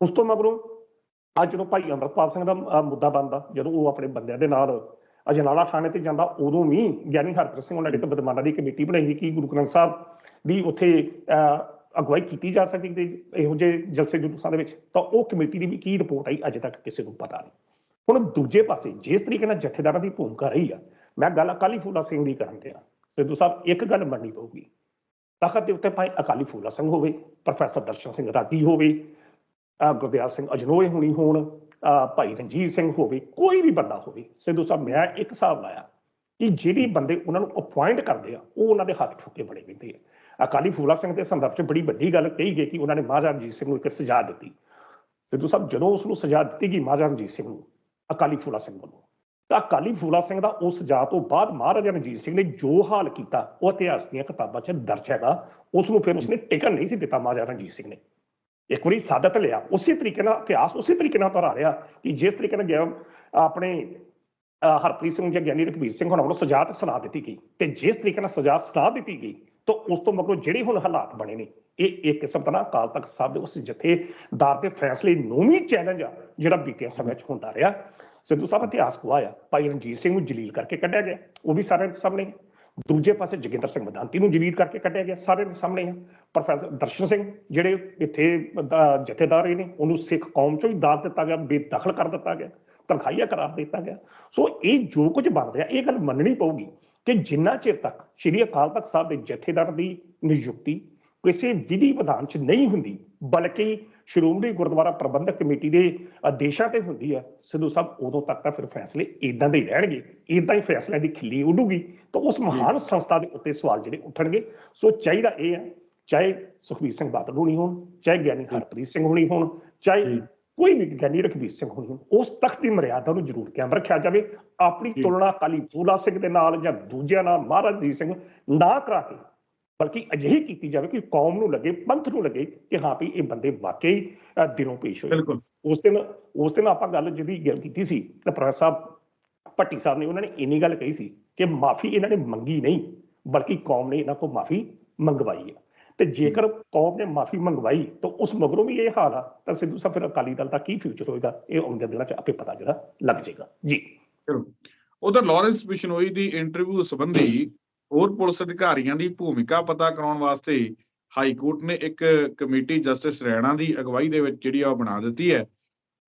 ਉਸ ਤੋਂ ਮਗਰੋਂ ਅੱਜ ਜਦੋਂ ਭਾਈ ਅਮਰਪਾਲ ਸਿੰਘ ਦਾ ਮੁੱਦਾ ਬਣਦਾ ਜਦੋਂ ਉਹ ਆਪਣੇ ਬੰਦਿਆਂ ਦੇ ਨਾਲ ਅਜਨਾਲਾ ਥਾਣੇ ਤੇ ਜਾਂਦਾ ਉਦੋਂ ਵੀ ਗਿਆਨੀ ਹਰਪ੍ਰੀਤ ਸਿੰਘ ਉਹਨਾਂ ਨੇ ਇੱਕ ਦੀ ਕਮੇਟੀ ਬਣਾਈ ਕਿ ਗੁਰੂ ਗ੍ਰੰਥ ਸਾਹਿਬ ਦੀ ਉੱਥੇ ਅਗਵਾਈ ਕੀਤੀ ਜਾ ਸਕਦੀ ਤੇ ਇਹੋ ਜਿਹੇ ਜਲਸੇ ਜੁਲੂਸਾਂ ਦੇ ਵਿੱਚ, ਤਾਂ ਉਹ ਕਮੇਟੀ ਦੀ ਵੀ ਕੀ ਰਿਪੋਰਟ ਆਈ, ਅਜੇ ਤੱਕ ਕਿਸੇ ਨੂੰ ਪਤਾ ਨਹੀਂ। ਹੁਣ ਦੂਜੇ ਪਾਸੇ, ਜਿਸ ਤਰੀਕੇ ਨਾਲ ਜਥੇਦਾਰਾਂ ਦੀ ਭੂਮਿਕਾ ਰਹੀ ਆ, ਮੈਂ ਗੱਲ ਅਕਾਲੀ ਫੂਲਾ ਸਿੰਘ ਦੀ ਕਰਨ ਤੇ ਆ ਸਿੱਧੂ ਸਾਹਿਬ, ਇੱਕ ਗੱਲ ਮੰਨਣੀ ਪਊਗੀ। ਤਖਤ ਦੇ ਉੱਤੇ ਭਾਵੇਂ ਅਕਾਲੀ ਫੂਲਾ ਸਿੰਘ ਹੋਵੇ, ਪ੍ਰੋਫੈਸਰ ਦਰਸ਼ਨ ਸਿੰਘ ਰਾਗੀ ਹੋਵੇ ਗੁਰਦਿਆਲ ਸਿੰਘ ਅਜਨੋਏ ਹੋਣੀ ਹੋਣ ਭਾਈ ਰਣਜੀਤ ਸਿੰਘ ਹੋਵੇ, ਕੋਈ ਵੀ ਬੰਦਾ ਹੋਵੇ, ਸਿੱਧੂ ਸਾਹਿਬ, ਮੈਂ ਇੱਕ ਹਿਸਾਬ ਲਾਇਆ ਕਿ ਜਿਹੜੇ ਬੰਦੇ ਉਹਨਾਂ ਨੂੰ ਅਪਾਇੰਟ ਕਰਦੇ ਆ, ਉਹ ਉਹਨਾਂ ਦੇ ਹੱਥ ਠੁੱਕੇ ਬਣੇ ਰਹਿੰਦੇ ਆ। ਅਕਾਲੀ ਫੂਲਾ ਸਿੰਘ ਦੇ ਸੰਦਰਭ 'ਚ ਬੜੀ ਵੱਡੀ ਗੱਲ ਕਹੀ ਗਈ ਕਿ ਉਹਨਾਂ ਨੇ ਮਹਾਰਾਜਾ ਰਣਜੀਤ ਸਿੰਘ ਨੂੰ ਇੱਕ ਸਜ਼ਾ ਦਿੱਤੀ। ਸਿੱਧੂ ਸਾਹਿਬ, ਜਦੋਂ ਉਸ ਨੂੰ ਸਜ਼ਾ ਦਿੱਤੀ ਗਈ ਮਹਾਰਾਜਾ ਰਣਜੀਤ ਸਿੰਘ ਨੂੰ, ਅਕਾਲੀ ਫੂਲਾ ਸਿੰਘ ਵੱਲੋਂ, ਤਾਂ ਅਕਾਲੀ ਫੂਲਾ ਸਿੰਘ ਦਾ ਉਸ ਸਜ਼ਾ ਤੋਂ ਬਾਅਦ ਮਹਾਰਾਜਾ ਰਣਜੀਤ ਸਿੰਘ ਨੇ ਜੋ ਹਾਲ ਕੀਤਾ, ਉਹ ਇਤਿਹਾਸ ਦੀਆਂ ਕਿਤਾਬਾਂ 'ਚ ਦਰਜ ਹੈਗਾ। ਉਸ ਨੂੰ ਫਿਰ ਉਸਨੇ ਟਿਕਣ ਨਹੀਂ ਸੀ ਦਿੱਤਾ ਮਹਾਰਾਜਾ ਰਣਜੀਤ ਸਿੰਘ ਨੇ। ਇੱਕ ਵਾਰੀ ਸਾਦਤ ਲਿਆ, ਉਸੇ ਤਰੀਕੇ ਨਾਲ ਇਤਿਹਾਸ ਉਸੇ ਤਰੀਕੇ ਨਾਲ ਦੁਹਰਾ ਰਿਹਾ ਕਿ ਜਿਸ ਤਰੀਕੇ ਨਾਲ ਗਿਆ ਆਪਣੇ ਹਰਪ੍ਰੀਤ ਸਿੰਘ ਜਾਂ ਗਿਆਨੀ ਰਘਬੀਰ ਸਿੰਘ ਹੋਣਾ ਵੱਲੋਂ ਸਜ਼ਾ ਤੇ ਸੁਣਾ ਦਿੱਤੀ ਗਈ ਤੇ ਜਿਸ ਤਰੀਕੇ ਨਾਲ ਸਜ਼ਾ ਸੁਣਾ ਦਿੱਤੀ ਗਈ ਤਾਂ ਉਸ ਤੋਂ ਮਗਰੋਂ ਜਿਹੜੇ ਹੁਣ ਹਾਲਾਤ ਬਣੇ ਨੇ, ਇਹ ਇੱਕ ਕਿਸਮ ਦਾ ਅਕਾਲ ਤਖਤ ਸਾਹਿਬ ਦੇ ਉਸ ਜਥੇਦਾਰ ਦੇ ਫੈਸਲੇ ਨੂੰ ਵੀ ਚੈਲੰਜ ਆ, ਜਿਹੜਾ ਬੀਤੇ ਸਮੇਂ 'ਚ ਹੁੰਦਾ ਰਿਹਾ। ਸਿੱਧੂ ਸਾਹਿਬ ਇਤਿਹਾਸ ਗਵਾਇਆ ਭਾਈ ਰਣਜੀਤ ਸਿੰਘ ਨੂੰ ਜਲੀਲ ਕਰਕੇ ਕੱਢਿਆ ਗਿਆ, ਉਹ ਵੀ ਸਾਰਿਆਂ ਦੇ ਸਾਹਮਣੇ ਹੈ। ਦੂਜੇ ਪਾਸੇ ਜੋਗਿੰਦਰ ਸਿੰਘ ਮਦਾਂਤੀ ਨੂੰ ਜਲੀਲ ਕਰਕੇ ਕੱਢਿਆ ਗਿਆ, ਸਾਰਿਆਂ ਦੇ ਸਾਹਮਣੇ ਆ। ਪ੍ਰੋਫੈਸਰ ਦਰਸ਼ਨ ਸਿੰਘ ਜਿਹੜੇ ਇੱਥੇ ਜਥੇਦਾਰ ਰਹੇ ਨੇ, ਉਹਨੂੰ ਸਿੱਖ ਕੌਮ ਚੋਂ ਹੀ ਦਾਤ ਦਿੱਤਾ ਗਿਆ, ਬੇਦਖਲ ਕਰ ਦਿੱਤਾ ਗਿਆ, ਤਨਖਾਹੀਆ ਕਰਾਰ ਦਿੱਤਾ ਗਿਆ। ਸੋ ਇਹ ਜੋ ਕੁਝ ਬਣ ਰਿਹਾ, ਇਹ ਗੱਲ ਮੰਨਣੀ ਪਊਗੀ। ਕਿ ਜਿੰਨਾ ਚਿਰ ਤੱਕ ਸ਼੍ਰੀ ਅਕਾਲ ਤਖਤ ਸਾਹਿਬ ਦੇ ਜਥੇਦਾਰ ਦੀ ਨਿਯੁਕਤੀ ਕਿਸੇ ਵਿਧੀ ਵਿਧਾਨ ਚ ਨਹੀਂ ਹੁੰਦੀ ਬਲਕਿ ਸ਼੍ਰੋਮਣੀ ਗੁਰਦੁਆਰਾ ਪ੍ਰਬੰਧਕ ਕਮੇਟੀ ਦੇ ਆਦੇਸ਼ਾਂ ਤੇ ਹੁੰਦੀ ਹੈ ਸਿੱਧੂ ਸਾਹਿਬ ਉਦੋਂ ਤੱਕ ਤਾਂ ਫਿਰ ਫੈਸਲੇ ਇਦਾਂ ਦੇ ਹੀ ਰਹਿਣਗੇ ਇਦਾਂ ਹੀ ਫੈਸਲਿਆਂ ਦੀ ਖਿੱਲੀ ਉੱਡੂਗੀ ਤਾਂ ਉਸ ਮਹਾਨ ਸੰਸਥਾ ਦੇ ਉੱਤੇ ਸਵਾਲ ਜਿਹੜੇ ਉੱਠਣਗੇ ਸੋ ਚਾਹੀਦਾ ਇਹ ਹੈ ਚਾਹੇ ਸੁਖਬੀਰ ਸਿੰਘ ਬਾਦਲ ਹੋਣੀ ਹੋਣ ਚਾਹੇ ਗਿਆਨੀ ਹਰਪ੍ਰੀਤ ਸਿੰਘ ਹੋਣੀ ਹੋਣ ਚਾਹੇ। ਕੋਈ ਵੀ ਗਿਆਨੀ ਰਘਬੀਰ ਸਿੰਘ ਹੋਣੀ ਉਸ ਤਖਤ ਦੀ ਮਰਿਆਦਾ ਨੂੰ ਜ਼ਰੂਰ ਕਾਇਮ ਰੱਖਿਆ ਜਾਵੇ। ਆਪਣੀ। ਤੁਲਨਾ ਅਕਾਲੀ ਫੂਲਾ ਸਿੰਘ ਦੇ ਨਾਲ ਜਾਂ ਦੂਜਿਆਂ ਨਾਲ ਮਹਾਰਾਜ ਜੀ ਸਿੰਘ ਨਾ ਕਰਾ ਕੇ ਬਲਕਿ ਅਜਿਹੀ ਕੀਤੀ ਜਾਵੇ ਕਿ ਕੌਮ ਨੂੰ ਲੱਗੇ ਪੰਥ ਨੂੰ ਲੱਗੇ ਕਿ ਹਾਂ ਵੀ ਇਹ ਬੰਦੇ ਵਾਕਈ ਦਿਲੋਂ ਪੇਸ਼ ਹੋਏ। ਬਿਲਕੁਲ। ਉਸ ਦਿਨ ਉਸ ਦਿਨ ਆਪਾਂ ਗੱਲ ਜਿਹੜੀ ਗੱਲ ਕੀਤੀ ਸੀ ਤਾਂ ਪ੍ਰੋਫੈਸਰ ਸਾਹਿਬ ਭੱਟੀ ਸਾਹਿਬ ਨੇ ਉਹਨਾਂ ਨੇ ਇੰਨੀ ਗੱਲ ਕਹੀ ਸੀ ਕਿ ਮਾਫੀ ਇਹਨਾਂ ਨੇ ਮੰਗੀ ਨਹੀਂ ਬਲਕਿ ਕੌਮ ਨੇ ਇਹਨਾਂ ਕੋਲ ਮਾਫੀ ਮੰਗਵਾਈ ਹੈ। ਤੇ ਜੇਕਰ ਕੌਮ ਨੇ ਮਾਫੀ ਮੰਗਵਾਈ ਤਾਂ ਉਸ ਮਗਰੋਂ ਵੀ ਇਹ ਹਾਲ ਆ, ਤਾਂ ਸਿੱਧੂ ਸਾਹਿਬ ਫਿਰ ਅਕਾਲੀ ਦਲ ਦਾ ਕੀ ਫਿਊਚਰ ਹੋਏਗਾ, ਇਹ ਆਉਂਦੇ ਦਿਨਾਂ 'ਚ ਆਪੇ ਪਤਾ ਜਿਹੜਾ ਲੱਗ ਜਾਏਗਾ। ਜੀ। ਉਧਰ ਲਾਰੈਂਸ ਬਿਸ਼ਨੋਈ ਦੀ ਇੰਟਰਵਿਊ ਸੰਬੰਧੀ ਹੋਰ ਪੁਲਿਸ ਅਧਿਕਾਰੀਆਂ ਦੀ ਭੂਮਿਕਾ ਪਤਾ ਕਰਾਉਣ ਵਾਸਤੇ ਹਾਈ ਕੋਰਟ ਨੇ ਇੱਕ ਕਮੇਟੀ ਜਸਟਿਸ ਰੈਣਾ ਦੀ ਅਗਵਾਈ ਦੇ ਵਿੱਚ ਜਿਹੜੀ ਆ ਉਹ ਬਣਾ ਦਿੱਤੀ ਹੈ।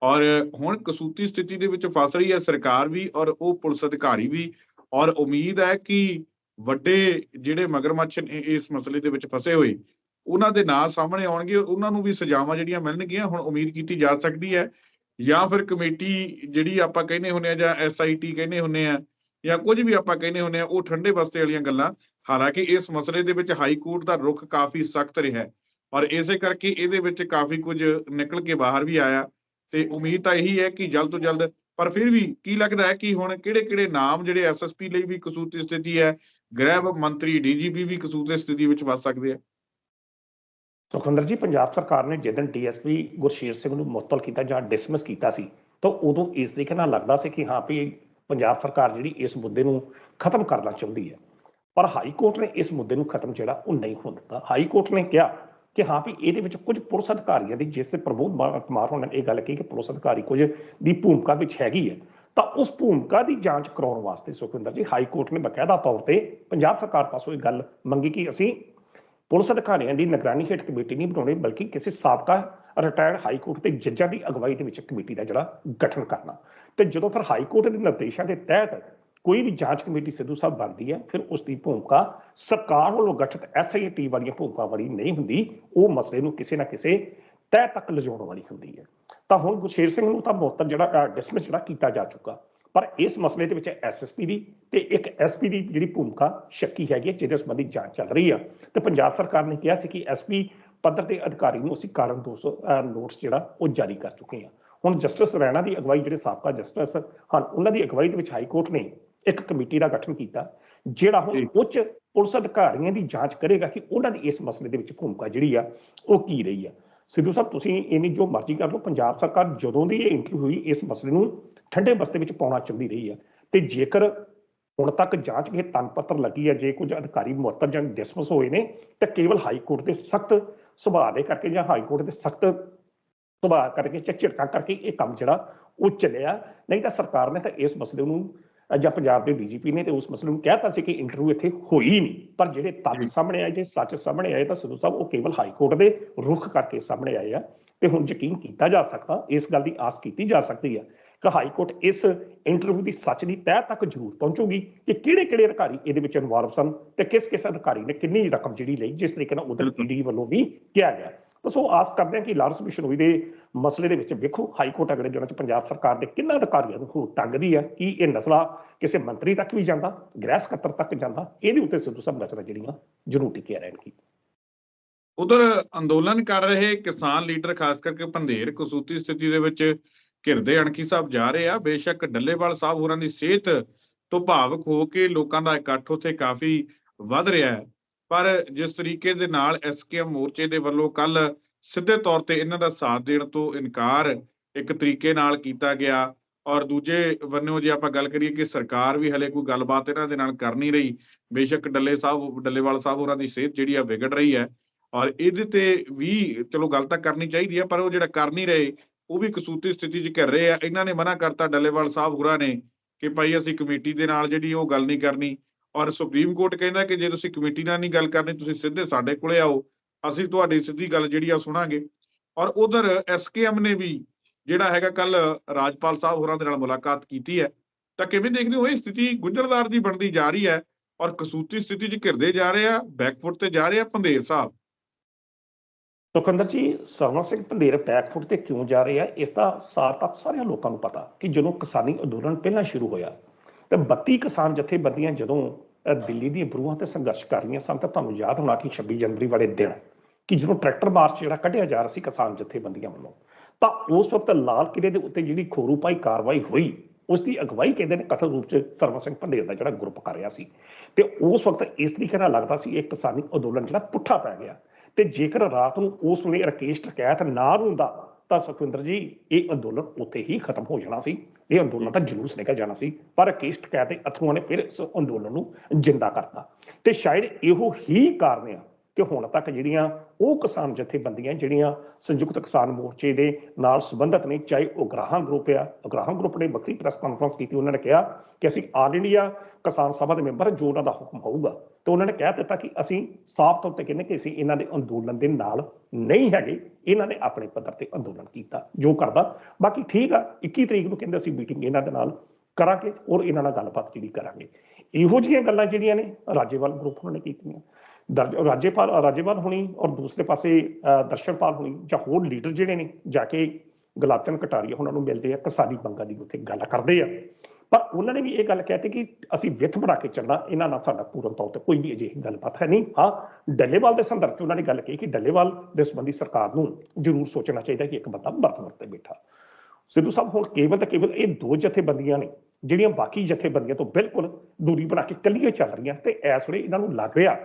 ਔਰ ਹੁਣ ਕਸੂਤੀ ਸਥਿਤੀ ਦੇ ਵਿੱਚ ਫਸ ਰਹੀ ਹੈ ਸਰਕਾਰ ਵੀ ਔਰ ਉਹ ਪੁਲਿਸ ਅਧਿਕਾਰੀ ਵੀ, ਔਰ ਉਮੀਦ ਹੈ ਕਿ ਵੱਡੇ ਜਿਹੜੇ ਮਗਰਮੱਛ ਨੇ ਇਸ ਮਸਲੇ ਦੇ ਵਿੱਚ ਫਸੇ ਹੋਏ, ਉਹਨਾਂ ਦੇ ਨਾਂ ਸਾਹਮਣੇ ਆਉਣਗੇ, ਉਹਨਾਂ ਨੂੰ ਵੀ ਸਜ਼ਾਵਾਂ ਜਿਹੜੀਆਂ ਮਿਲਣਗੀਆਂ, ਹੁਣ ਉਮੀਦ ਕੀਤੀ ਜਾ ਸਕਦੀ ਹੈ, ਜਾਂ ਫਿਰ ਕਮੇਟੀ ਜਿਹੜੀ ਆਪਾਂ ਕਹਿੰਦੇ ਹੁੰਦੇ ਆ ਜਾਂ ਐਸਆਈਟੀ ਕਹਿੰਦੇ ਹੁੰਦੇ ਆ ਜਾਂ ਕੁਝ ਵੀ ਆਪਾਂ ਕਹਿੰਦੇ ਹੁੰਦੇ ਆ ਉਹ ਠੰਡੇ ਬਸਤੇ ਵਾਲੀਆਂ ਗੱਲਾਂ, ਹਾਲਾਂਕਿ ਇਸ ਮਸਲੇ ਦੇ ਵਿੱਚ ਹਾਈ ਕੋਰਟ ਦਾ ਰੁਖ ਕਾਫੀ ਸਖਤ ਰਿਹਾ ਔਰ ਇਸੇ ਕਰਕੇ ਇਹਦੇ ਵਿੱਚ ਕਾਫੀ ਕੁਝ ਨਿਕਲ ਕੇ ਬਾਹਰ ਵੀ ਆਇਆ, ਤੇ ਉਮੀਦ ਤਾਂ ਇਹੀ ਹੈ ਕਿ ਜਲਦ ਤੋਂ ਜਲਦ, ਪਰ ਫਿਰ ਵੀ ਕੀ ਲੱਗਦਾ ਹੈ ਕਿ ਹੁਣ ਕਿਹੜੇ ਕਿਹੜੇ ਨਾਮ ਜਿਹੜੇ ਐਸਐਸਪੀ ਲਈ ਵੀ ਕਸੂਤੀ ਸਥਿਤੀ ਹੈ ਗ੍ਰਹਿ ਮੰਤਰੀ ਡੀਜੀਪੀ ਵੀ ਕਸੂਤੀ ਸਥਿਤੀ ਵਿੱਚ ਫਸ ਸਕਦੇ ਆ। ਸੁਖਵਿੰਦਰ ਜੀ, ਪੰਜਾਬ ਸਰਕਾਰ ਨੇ ਜਦੋਂ ਡੀਐਸਪੀ ਗੁਰਸ਼ੇਰ ਸਿੰਘ ਨੂੰ ਮੁਅੱਤਲ ਕੀਤਾ ਜਾਂ ਡਿਸਮਿਸ ਕੀਤਾ ਸੀ, ਤਾਂ ਉਦੋਂ ਇਸ ਤਰੀਕੇ ਨਾਲ ਲੱਗਦਾ ਸੀ ਕਿ ਹਾਂ ਵੀ ਪੰਜਾਬ ਸਰਕਾਰ ਜਿਹੜੀ ਇਸ ਮੁੱਦੇ ਨੂੰ ਖਤਮ ਕਰਨਾ ਚਾਹੁੰਦੀ ਹੈ। ਪਰ ਹਾਈ ਕੋਰਟ ਨੇ ਇਸ ਮੁੱਦੇ ਨੂੰ ਖਤਮ ਜਿਹੜਾ ਉਹ ਨਹੀਂ ਹੋਣ ਦਿੱਤਾ। ਹਾਈ ਕੋਰਟ ਨੇ ਕਿਹਾ ਕਿ ਹਾਂ ਵੀ ਇਹਦੇ ਵਿੱਚ ਕੁਝ ਪੁਲਿਸ ਅਧਿਕਾਰੀਆਂ ਦੀ ਜਿਸ ਤੇ ਪ੍ਰਬੋਧ ਕੁਮਾਰ ਹੋਣਾ ਇਹ ਗੱਲ ਕਹੀ ਕਿ ਪੁਲਿਸ ਅਧਿਕਾਰੀ ਕੁਝ ਦੀ ਭੂਮਿਕਾ ਵਿੱਚ ਹੈਗੀ ਹੈ ਤਾਂ ਉਸ ਭੂਮਿਕਾ ਦੀ ਜਾਂਚ ਕਰਾਉਣ ਵਾਸਤੇ ਸੁਖਵਿੰਦਰ ਜੀ ਹਾਈ ਕੋਰਟ ਨੇ ਬਕਾਇਦਾ ਤੌਰ ਤੇ ਪੰਜਾਬ ਸਰਕਾਰ ਪਾਸੋਂ ਇਹ ਗੱਲ ਮੰਗੀ ਕਿ ਅਸੀਂ ਪੁਲਿਸ ਅਧਿਕਾਰੀਆਂ ਦੀ ਨਿਗਰਾਨੀ ਹੇਠ ਕਮੇਟੀ ਨਹੀਂ ਬਣਾਉਣੀ, ਬਲਕਿ ਕਿਸੇ ਸਾਬਕਾ ਰਿਟਾਇਰਡ ਹਾਈ ਕੋਰਟ ਦੇ ਜੱਜਾਂ ਦੀ ਅਗਵਾਈ ਦੇ ਵਿੱਚ ਕਮੇਟੀ ਦਾ ਜਿਹੜਾ ਗਠਨ ਕਰਨਾ। ਤੇ ਜਦੋਂ ਫਿਰ ਹਾਈ ਕੋਰਟ ਦੇ ਨਿਰਦੇਸ਼ਾਂ ਦੇ ਤਹਿਤ ਕੋਈ ਵੀ ਜਾਂਚ ਕਮੇਟੀ ਸਿੱਧੂ ਸਾਹਿਬ ਬਣਦੀ ਹੈ, ਫਿਰ ਉਸ ਦੀ ਭੂਮਿਕਾ ਸਰਕਾਰ ਵੱਲੋਂ ਗਠਿਤ ਐਸਆਈਟੀ ਵਾਲੀਆਂ ਭੂਮਿਕਾ ਵਾਲੀ ਨਹੀਂ ਹੁੰਦੀ, ਉਹ ਮਸਲੇ ਨੂੰ ਕਿਸੇ ਨਾ ਕਿਸੇ ਤਹਿ ਤੱਕ ਲਿਜਾਉਣ ਵਾਲੀ ਹੁੰਦੀ ਹੈ। ਤਾਂ ਹੁਣ ਗੁਰਸ਼ੇਰ ਸਿੰਘ ਨੂੰ ਤਾਂ ਮੁਅੱਤਲ ਜਿਹੜਾ ਡਿਸਮਿਸ ਜਿਹੜਾ ਕੀਤਾ ਜਾ ਚੁੱਕਾ। ਪਰ ਇਸ ਮਸਲੇ ਦੇ ਵਿੱਚ ਐਸਐਸਪੀ ਦੀ ਤੇ ਇੱਕ ਐਸਪੀ ਦੀ ਜਿਹੜੀ ਭੂਮਿਕਾ ਸ਼ੱਕੀ ਹੈਗੀ ਹੈ ਜਿਹਦੇ ਸੰਬੰਧੀ ਜਾਂਚ ਚੱਲ ਰਹੀ ਆ। ਤੇ ਪੰਜਾਬ ਸਰਕਾਰ ਨੇ ਕਿਹਾ ਸੀ ਕਿ ਐਸਪੀ ਪੱਧਰ ਦੇ ਅਧਿਕਾਰੀ ਨੂੰ ਅਸੀਂ ਕਾਰਨ 200 ਨੋਟਿਸ ਜਿਹੜਾ ਉਹ ਜਾਰੀ ਕਰ ਚੁੱਕੇ ਹਾਂ। ਹੁਣ ਜਸਟਿਸ ਰੈਣਾ ਦੀ ਅਗਵਾਈ ਜਿਹੜੇ ਸਾਬਕਾ ਜਸਟਿਸ ਹਨ ਉਹਨਾਂ ਦੀ ਅਗਵਾਈ ਦੇ ਵਿੱਚ ਹਾਈ ਕੋਰਟ ਨੇ ਇੱਕ ਕਮੇਟੀ ਦਾ ਗਠਨ ਕੀਤਾ ਜਿਹੜਾ ਹੁਣ। ਉੱਚ ਪੁਲਿਸ ਅਧਿਕਾਰੀਆਂ ਦੀ ਜਾਂਚ ਕਰੇਗਾ ਕਿ ਉਹਨਾਂ ਦੀ ਇਸ ਮਸਲੇ ਦੇ ਵਿੱਚ ਭੂਮਿਕਾ ਜਿਹੜੀ ਆ ਉਹ ਕੀ ਰਹੀ ਆ। ਸਿੱਧੂ ਸਾਹਿਬ, ਤੁਸੀਂ ਇਹਨੀ ਜੋ ਮਰਜ਼ੀ ਕਰ ਲਓ, ਪੰਜਾਬ ਸਰਕਾਰ ਜਦੋਂ ਦੀ ਇਹ ਐਂਟਰੀ ਹੋਈ, ਇਸ ਮਸਲੇ ਨੂੰ ਠੰਡੇ ਬਸਤੇ ਵਿੱਚ ਪਾਉਣਾ ਚਾਹੁੰਦੀ ਰਹੀ ਹੈ। ਤੇ ਜੇਕਰ ਹੁਣ ਤੱਕ ਜਾਂਚ ਇਹ ਤੰਗ ਪੱਤਰ ਲੱਗੀ ਹੈ, ਜੇ ਕੁਝ ਅਧਿਕਾਰੀ ਮੁਅੱਤਲ ਜਾਂ ਡਿਸਮਿਸ ਹੋਏ ਨੇ, ਤਾਂ ਕੇਵਲ ਹਾਈ ਕੋਰਟ ਦੇ ਸਖਤ ਸੁਭਾਅ ਦੇ ਕਰਕੇ ਜਾਂ ਹਾਈ ਕੋਰਟ ਦੇ ਸਖਤ ਸੁਭਾਅ ਕਰਕੇ ਜਾਂ ਝਿੜਕਾਂ ਕਰਕੇ ਇਹ ਕੰਮ ਜਿਹੜਾ ਉਹ ਚੱਲਿਆ। ਨਹੀਂ ਤਾਂ ਸਰਕਾਰ ਨੇ ਤਾਂ ਇਸ ਮਸਲੇ ਨੂੰ ਜਾਂ ਪੰਜਾਬ ਦੇ ਡੀਜੀਪੀ ਨੇ ਤੇ ਉਸ ਮਸਲੇ ਨੂੰ ਕਹਿਤਾ ਸੀ ਕਿ ਇੰਟਰਵਿਊ ਇੱਥੇ ਹੋਈ ਨਹੀਂ ਪਰ ਜਿਹੜੇ ਤੱਥ। ਸਾਹਮਣੇ ਆਏ ਜੇ ਸੱਚ ਸਾਹਮਣੇ ਆਏ ਤਾਂ ਸਿੱਧੂ ਸਾਹਿਬ ਉਹ ਕੇਵਲ ਹਾਈ ਕੋਰਟ ਦੇ ਰੁਖ ਕਰਕੇ ਸਾਹਮਣੇ ਆਏ ਆ ਤੇ ਹੁਣ ਯਕੀਨ ਕੀਤਾ ਜਾ ਸਕਦਾ ਇਸ ਗੱਲ ਦੀ ਆਸ ਕੀਤੀ ਜਾ ਸਕਦੀ ਹੈ ਕਿ ਹਾਈ ਕੋਰਟ ਇਸ ਇੰਟਰਵਿਊ ਦੀ ਸੱਚ ਦੀ ਤਹਿ ਤੱਕ ਜ਼ਰੂਰ ਪਹੁੰਚੂਗੀ ਕਿ ਕਿਹੜੇ ਕਿਹੜੇ ਅਧਿਕਾਰੀ ਇਹਦੇ ਵਿੱਚ ਇਨਵੋਲਵ ਸਨ ਤੇ ਕਿਸ ਕਿਸ ਅਧਿਕਾਰੀ ਨੇ ਕਿੰਨੀ ਰਕਮ ਜਿਹੜੀ ਲਈ ਜਿਸ ਤਰੀਕੇ ਨਾਲ ਉਧਰ। ਈਡੀ ਵੱਲੋਂ ਵੀ ਕਿਹਾ ਗਿਆ ਤਾਂ ਸੋ ਆਸ ਕਰਦੇ ਹਾਂ ਕਿ ਲਾਰੈਂਸ ਬਿਸ਼ਨੋਈ ਦੇ ਮਸਲੇ ਦੇ ਵਿੱਚ ਵੇਖੋ, ਹਾਈ ਕੋਰਟ ਅਗਲੇ ਦਿਨਾਂ 'ਚ ਪੰਜਾਬ ਸਰਕਾਰ ਦੇ ਕਿੰਨਾ ਅਧਿਕਾਰੀਆਂ ਨੂੰ ਹੋਰ ਟੰਗਦੀ ਹੈ ਕਿ ਇਹ ਨਸਲਾ ਕਿਸੇ ਮੰਤਰੀ ਤੱਕ ਵੀ ਜਾਂਦਾ, ਗ੍ਰਹਿ ਸਕੱਤਰ ਤੱਕ ਜਾਂਦਾ, ਇਹਦੇ ਉੱਤੇ ਸਿੱਧੂ ਸਾਹਿਬ ਨਜ਼ਰਾਂ ਜਿਹੜੀਆਂ ਜ਼ਰੂਰ ਟਿਕੀਆਂ ਰਹਿਣਗੀ ਉਧਰ ਅੰਦੋਲਨ ਕਰ ਰਹੇ ਕਿਸਾਨ ਲੀਡਰ, ਖਾਸ ਕਰਕੇ ਪੰਧੇਰ ਕਸੂਤੀ ਸਥਿਤੀ ਦੇ ਵਿੱਚ ਘਿਰਦੇ ਅਣਖੀ ਸਾਹਿਬ ਜਾ ਰਹੇ ਆ। ਬੇਸ਼ੱਕ ਡੱਲੇਵਾਲ ਸਾਹਿਬ ਹੋਰਾਂ ਦੀ ਸਿਹਤ ਤੋਂ ਭਾਵਕ ਹੋ ਕੇ ਲੋਕਾਂ ਦਾ ਇਕੱਠ ਉੱਥੇ ਕਾਫੀ ਵੱਧ ਰਿਹਾ ਹੈ। ਪਰ ਜਿਸ ਤਰੀਕੇ ਦੇ ਨਾਲ ਐਸਕੇਐਮ ਮੋਰਚੇ ਦੇ ਵੱਲੋਂ ਕੱਲ ਸਿੱਧੇ ਤੌਰ ਤੇ ਇਹਨਾਂ ਦਾ ਸਾਥ ਦੇਣ ਤੋਂ ਇਨਕਾਰ ਇੱਕ ਤਰੀਕੇ ਨਾਲ ਕੀਤਾ ਗਿਆ ਔਰ ਦੂਜੇ ਬੰਨਿਓ ਜੇ ਆਪਾਂ ਗੱਲ ਕਰੀਏ ਕਿ ਸਰਕਾਰ ਵੀ ਹਲੇ ਕੋਈ ਗੱਲਬਾਤ ਇਹਨਾਂ ਦੇ ਨਾਲ ਕਰ ਨਹੀਂ ਰਹੀ, ਬੇਸ਼ੱਕ ਡੱਲੇ ਸਾਹਿਬ, ਡੱਲੇਵਾਲ ਸਾਹਿਬ ਹੋਰਾਂ ਦੀ ਸਿਹਤ ਜਿਹੜੀ ਆ ਵਿਗੜ ਰਹੀ ਹੈ ਔਰ ਇਹਦੇ ਤੇ ਵੀ ਚਲੋ ਗੱਲ ਤਾਂ ਕਰਨੀ ਚਾਹੀਦੀ ਹੈ, ਪਰ ਉਹ ਜਿਹੜਾ ਕਰ ਨਹੀਂ ਰਹੇ, ਉਹ ਵੀ ਕਸੂਤੀ ਸਥਿਤੀ 'ਚ ਘਿਰ ਰਹੇ ਆ। ਇਹਨਾਂ ਨੇ ਮਨਾ ਕਰਤਾ ਡੱਲੇਵਾਲ ਸਾਹਿਬ ਹੋਰਾਂ ਨੇ ਕਿ ਭਾਈ ਅਸੀਂ ਕਮੇਟੀ ਦੇ ਨਾਲ ਜਿਹੜੀ ਉਹ ਗੱਲ ਨਹੀਂ ਕਰਨੀ ਔਰ ਸੁਪਰੀਮ ਕੋਰਟ ਕਹਿੰਦਾ ਕਿ ਜੇ ਤੁਸੀਂ ਕਮੇਟੀ ਨਾਲ ਨਹੀਂ ਗੱਲ ਕਰਨੀ, ਤੁਸੀਂ ਸਿੱਧੇ ਸਾਡੇ ਕੋਲੇ ਆਓ, ਅਸੀਂ ਤੁਹਾਡੀ ਸਿੱਧੀ ਗੱਲ ਜਿਹੜੀ ਆ ਸੁਣਾਂਗੇ। ਔਰ ਉਧਰ ਐਸਕੇਐਮ ਨੇ ਵੀ ਜਿਹੜਾ ਹੈਗਾ ਕੱਲ ਰਾਜਪਾਲ ਸਾਹਿਬ ਹੋਰਾਂ ਦੇ ਨਾਲ ਮੁਲਾਕਾਤ ਕੀਤੀ ਹੈ, ਤਾਂ ਕਿਵੇਂ ਦੇਖਦੇ ਹੋ ਇਹ ਸਥਿਤੀ ਗੁੰਝਲਦਾਰ ਦੀ ਬਣਦੀ ਜਾ ਰਹੀ ਹੈ ਔਰ ਕਸੂਤੀ ਸਥਿਤੀ 'ਚ ਘਿਰਦੇ ਜਾ ਰਹੇ ਆ, ਬੈਕਫੁੱਟ ਤੇ ਜਾ ਰਹੇ ਆ ਪੰਧੇਰ ਸਾਹਿਬ? ਸੁਖਿੰਦਰ ਜੀ ਸਰਵਨ ਸਿੰਘ ਪੰਧੇਰ ਬੈਕਫੁੱਟ ਤੇ ਕਿਉਂ ਜਾ ਰਹੇ ਆ? ਇਸ ਦਾ ਸਾਰ ਤੱਕ ਸਾਰਿਆਂ ਲੋਕਾਂ ਨੂੰ ਪਤਾ ਕਿ ਜਦੋਂ ਕਿਸਾਨੀ ਅੰਦੋਲਨ ਪਹਿਲਾਂ ਸ਼ੁਰੂ ਹੋਇਆ ਤੇ 32 ਕਿਸਾਨ ਜਥੇਬੰਦੀਆਂ ਜਦੋਂ ਦਿੱਲੀ ਦੀਆਂ ਬਰੂਹਾਂ ਤੇ ਸੰਘਰਸ਼ ਕਰ ਰਹੀਆਂ ਸਨ ਤਾਂ ਤੁਹਾਨੂੰ ਯਾਦ ਹੋਣਾ ਕਿ 26 ਜਨਵਰੀ ਵਾਲੇ ਦਿਨ ਕਿ ਜਦੋਂ ਟਰੈਕਟਰ ਮਾਰਚ ਜਿਹੜਾ ਕੱਢਿਆ ਜਾ ਰਿਹਾ ਸੀ ਕਿਸਾਨ ਜਥੇਬੰਦੀਆਂ ਵੱਲੋਂ, ਤਾਂ ਉਸ ਵਕਤ ਲਾਲ ਕਿਲੇ ਦੇ ਉੱਤੇ ਜਿਹੜੀ ਖੋਰੂਪਾਈ ਕਾਰਵਾਈ ਹੋਈ ਉਸ ਦੀ ਅਗਵਾਈ ਕਹਿੰਦੇ ਨੇ ਕਥਨ ਰੂਪ 'ਚ ਸਰਵਨ ਸਿੰਘ ਪੰਧੇਰ ਦਾ ਜਿਹੜਾ ਗਰੁੱਪ ਕਰ ਰਿਹਾ ਸੀ। ਤੇ ਉਸ ਵਕਤ ਇਸ ਤਰੀਕੇ ਨਾਲ ਲੱਗਦਾ ਸੀ ਇਹ ਕਿਸਾਨੀ ਅੰਦੋਲਨ ਜਿਹੜਾ ਪੁੱਠਾ ਪੈ ਗਿਆ ਤੇ ਜੇਕਰ ਰਾਤ ਨੂੰ ਉਸ ਵੇਲੇ ਰਕੇਸ਼ ਟਕੈਤ ਨਾ ਹੁੰਦਾ ਤਾਂ ਸੁਖਵਿੰਦਰ ਜੀ, ਇਹ ਅੰਦੋਲਨ ਉੱਥੇ ਹੀ ਖਤਮ ਹੋ ਜਾਣਾ ਸੀ। ਇਹ ਅੰਦੋਲਨ ਤਾਂ ਜਲੂਸ ਨਿਕਲ ਜਾਣਾ ਸੀ, ਪਰ ਰਕੇਸ਼ ਟਕੈ ਤੇ ਅਥਰੂਆਂ ਨੇ ਫਿਰ ਇਸ ਅੰਦੋਲਨ ਨੂੰ ਜਿੰਦਾ ਕਰਤਾ। ਤੇ ਸ਼ਾਇਦ ਇਹੋ ਹੀ ਕਾਰਨ ਆ ਕਿ ਹੁਣ ਤੱਕ ਜਿਹੜੀਆਂ ਉਹ ਕਿਸਾਨ ਜਥੇਬੰਦੀਆਂ, ਜਿਹੜੀਆਂ ਸੰਯੁਕਤ ਕਿਸਾਨ ਮੋਰਚੇ ਦੇ ਨਾਲ ਸੰਬੰਧਿਤ ਨੇ, ਚਾਹੇ ਉਹ ਗ੍ਰਾਹਾਂ ਗਰੁੱਪ ਆ ਉਗਰਾਹਾਂ ਗਰੁੱਪ ਨੇ ਵੱਖਰੀ ਪ੍ਰੈਸ ਕਾਨਫਰੰਸ ਕੀਤੀ, ਉਹਨਾਂ ਨੇ ਕਿਹਾ ਕਿ ਅਸੀਂ ਆਲ ਇੰਡੀਆ ਕਿਸਾਨ ਸਭਾ ਦੇ ਮੈਂਬਰ ਜੋ ਉਹਨਾਂ ਦਾ ਹੁਕਮ ਹੋਊਗਾ। ਤੇ ਉਹਨਾਂ ਨੇ ਕਹਿ ਦਿੱਤਾ ਕਿ ਅਸੀਂ ਸਾਫ਼ ਤੌਰ ਤੇ ਕਹਿੰਦੇ ਕਿ ਅਸੀਂ ਇਹਨਾਂ ਦੇ ਅੰਦੋਲਨ ਦੇ ਨਾਲ ਨਹੀਂ ਹੈਗੇ, ਇਹਨਾਂ ਨੇ ਆਪਣੇ ਪੱਧਰ ਤੇ ਅੰਦੋਲਨ ਕੀਤਾ, ਜੋ ਕਰਦਾ। ਬਾਕੀ ਠੀਕ ਆ 21 ਤਰੀਕ ਨੂੰ ਕਹਿੰਦੇ ਅਸੀਂ ਮੀਟਿੰਗ ਇਹਨਾਂ ਦੇ ਨਾਲ ਕਰਾਂਗੇ ਔਰ ਇਹਨਾਂ ਨਾਲ ਗੱਲਬਾਤ ਜਿਹੜੀ ਕਰਾਂਗੇ। ਇਹੋ ਜਿਹੀਆਂ ਗੱਲਾਂ ਜਿਹੜੀਆਂ ਨੇ, ਰਾਜੇਵਾਲ ਗਰੁੱਪ ਉਹਨਾਂ ਨੇ ਕੀਤੀਆਂ। ਦਰਜ ਰਾਜੇਪਾਲ, ਰਾਜੇਵਾਲ ਹੁਣੀ ਔਰ ਦੂਸਰੇ ਪਾਸੇ ਦਰਸ਼ਨਪਾਲ ਹੋਣੀ ਜਾਂ ਹੋਰ ਲੀਡਰ ਜਿਹੜੇ ਨੇ, ਜਾ ਕੇ ਗੁਲਾਬਚੰਦ ਕਟਾਰੀਆ ਉਹਨਾਂ ਨੂੰ ਮਿਲਦੇ ਆ ਕਿਸਾਨੀ ਮੰਗਾਂ ਦੀ ਉੱਥੇ ਗੱਲ ਕਰਦੇ ਆ। ਪਰ ਉਹਨਾਂ ਨੇ ਵੀ ਇਹ ਗੱਲ ਕਹਿਤੀ ਕਿ ਅਸੀਂ ਵਿੱਥ ਬਣਾ ਕੇ ਚੱਲਣਾ, ਇਹਨਾਂ ਨਾਲ ਸਾਡਾ ਪੂਰਨ ਤੌਰ ਤੇ ਕੋਈ ਵੀ ਅਜਿਹੀ ਗੱਲਬਾਤ ਹੈ ਨਹੀਂ। ਹਾਂ, ਡੱਲੇਵਾਲ ਦੇ ਸੰਦਰਭ 'ਚ ਉਹਨਾਂ ਨੇ ਗੱਲ ਕਹੀ ਕਿ ਡੱਲੇਵਾਲ ਦੇ ਸੰਬੰਧੀ ਸਰਕਾਰ ਨੂੰ ਜ਼ਰੂਰ ਸੋਚਣਾ ਚਾਹੀਦਾ ਕਿ ਇੱਕ ਬੰਦਾ ਵਰਤ ਵਰਤੇ ਬੈਠਾ। ਸਿੱਧੂ ਸਾਹਿਬ ਹੁਣ ਕੇਵਲ ਤਾਂ ਕੇਵਲ ਇਹ ਦੋ ਜਥੇਬੰਦੀਆਂ ਨੇ, ਜਿਹੜੀਆਂ ਬਾਕੀ ਜਥੇਬੰਦੀਆਂ ਤੋਂ ਬਿਲਕੁਲ ਦੂਰੀ ਬਣਾ ਕੇ ਇਕੱਲੀਆਂ ਚੱਲ ਰਹੀਆਂ ਤੇ ਇਸ ਵੇਲੇ ਇਹਨਾਂ ਨੂੰ ਲੱਗ ਰਿਹਾ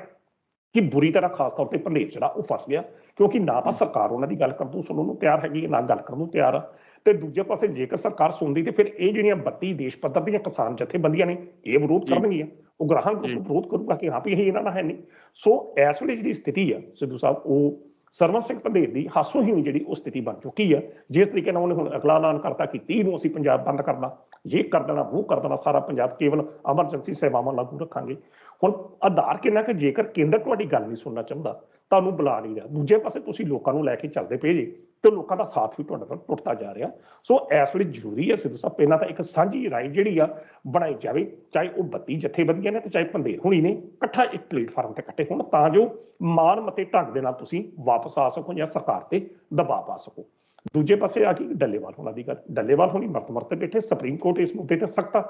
ਕਿ ਬੁਰੀ ਤਰ੍ਹਾਂ ਖਾਸ ਤੌਰ ਤੇ ਭੰਡੇਰ ਜਿਹੜਾ ਉਹ ਫਸ ਗਿਆ ਕਿਉਂਕਿ ਨਾ ਤਾਂ ਸਰਕਾਰ ਉਹਨਾਂ ਦੀ ਗੱਲ ਕਰਨ ਨੂੰ ਸੁਣਨ ਨੂੰ ਤਿਆਰ ਹੈਗੀ ਨਾ ਗੱਲ ਕਰਨ ਨੂੰ ਤਿਆਰ ਆ। ਤੇ ਦੂਜੇ ਪਾਸੇ ਜੇਕਰ ਸਰਕਾਰ ਸੁਣਦੀ ਤੇ ਫਿਰ ਇਹ ਜਿਹੜੀਆਂ 32 ਦੇਸ਼ ਪੱਧਰ ਦੀਆਂ ਕਿਸਾਨ ਜਥੇਬੰਦੀਆਂ ਨੇ ਇਹ ਵਿਰੋਧ। ਕਰਨਗੀਆਂ। ਉਹ ਗ੍ਰਾਹਕ। ਵਿਰੋਧ ਕਰੂਗਾ ਕਿ ਹਾਂ ਵੀ ਇਹ ਇਹਨਾਂ ਨਾਲ ਹੈ ਨਹੀਂ। ਸੋ ਇਸ ਵੇਲੇ ਜਿਹੜੀ ਸਥਿਤੀ ਆ ਸਿੱਧੂ ਸਾਹਿਬ ਉਹ ਸਰਵਨ ਸਿੰਘ ਪੰਧੇਰ ਦੀ ਹਾਸੋਹੀਣੀ ਜਿਹੜੀ ਉਹ ਸਥਿਤੀ ਬਣ ਚੁੱਕੀ ਹੈ ਜਿਸ ਤਰੀਕੇ ਨਾਲ ਉਹਨੇ ਹੁਣ ਅਗਲਾ ਐਲਾਨ ਕਰਤਾ ਕਿ 30 ਨੂੰ ਅਸੀਂ ਪੰਜਾਬ ਬੰਦ ਕਰਨਾ। ਇਹ ਕਰ ਦੇਣਾ ਉਹ ਕਰ ਦੇਣਾ, ਸਾਰਾ ਪੰਜਾਬ ਕੇਵਲ ਐਮਰਜੈਂਸੀ ਸੇਵਾਵਾਂ ਲਾਗੂ ਰੱਖਾਂਗੇ। ਹੁਣ ਆਧਾਰ ਕਿੰਨਾ ਕਿ, ਜੇਕਰ ਕੇਂਦਰ ਤੁਹਾਡੀ ਗੱਲ ਨਹੀਂ ਸੁਣਨਾ ਚਾਹੁੰਦਾ, ਤੁਹਾਨੂੰ ਬੁਲਾ ਨਹੀਂ ਰਿਹਾ। ਦੂਜੇ ਪਾਸੇ ਤੁਸੀਂ ਲੋਕਾਂ ਨੂੰ ਲੈ ਕੇ ਚੱਲਦੇ ਪਏ ਜੇ, ਤੇ ਲੋਕਾਂ ਦਾ ਸਾਥ ਵੀ ਤੁਹਾਡੇ ਨਾਲ ਟੁੱਟਦਾ ਜਾ ਰਿਹਾ। ਸੋ ਇਸ ਵੇਲੇ ਜ਼ਰੂਰੀ ਹੈ ਸਿੱਧੂ ਸਾਹਿਬ, ਪਹਿਲਾਂ ਤਾਂ ਇੱਕ ਸਾਂਝੀ ਰਾਏ ਜਿਹੜੀ ਆ, ਬਣਾਈ ਜਾਵੇ। ਚਾਹੇ ਉਹ 32 ਜਥੇਬੰਦੀਆਂ ਨੇ ਤੇ ਚਾਹੇ ਪੰਦੇਰ ਹੁਣੀ ਨੇ, ਇਕੱਠਾ ਇੱਕ ਪਲੇਟਫਾਰਮ ਤੇ ਇਕੱਠੇ ਹੋਣ, ਤਾਂ ਜੋ ਮਾਨ ਮਤੇ, ਢੰਗ ਦੇ ਨਾਲ ਤੁਸੀਂ ਵਾਪਸ ਆ ਸਕੋ ਜਾਂ ਸਰਕਾਰ ਤੇ ਦਬਾਅ ਪਾ ਸਕੋ। ਦੂਜੇ ਪਾਸੇ ਆ ਗਈ ਡੱਲੇਵਾਲ ਹੋਣਾ ਦੀ ਗੱਲ। ਡੱਲੇਵਾਲ ਹੋਣੀ ਮਰਤ ਮਰਤੇ ਬੈਠੇ ਸੁਪਰੀਮ ਕੋਰਟ ਇਸ ਮੁੱਦੇ ਤੇ ਸਖਤ ਆ।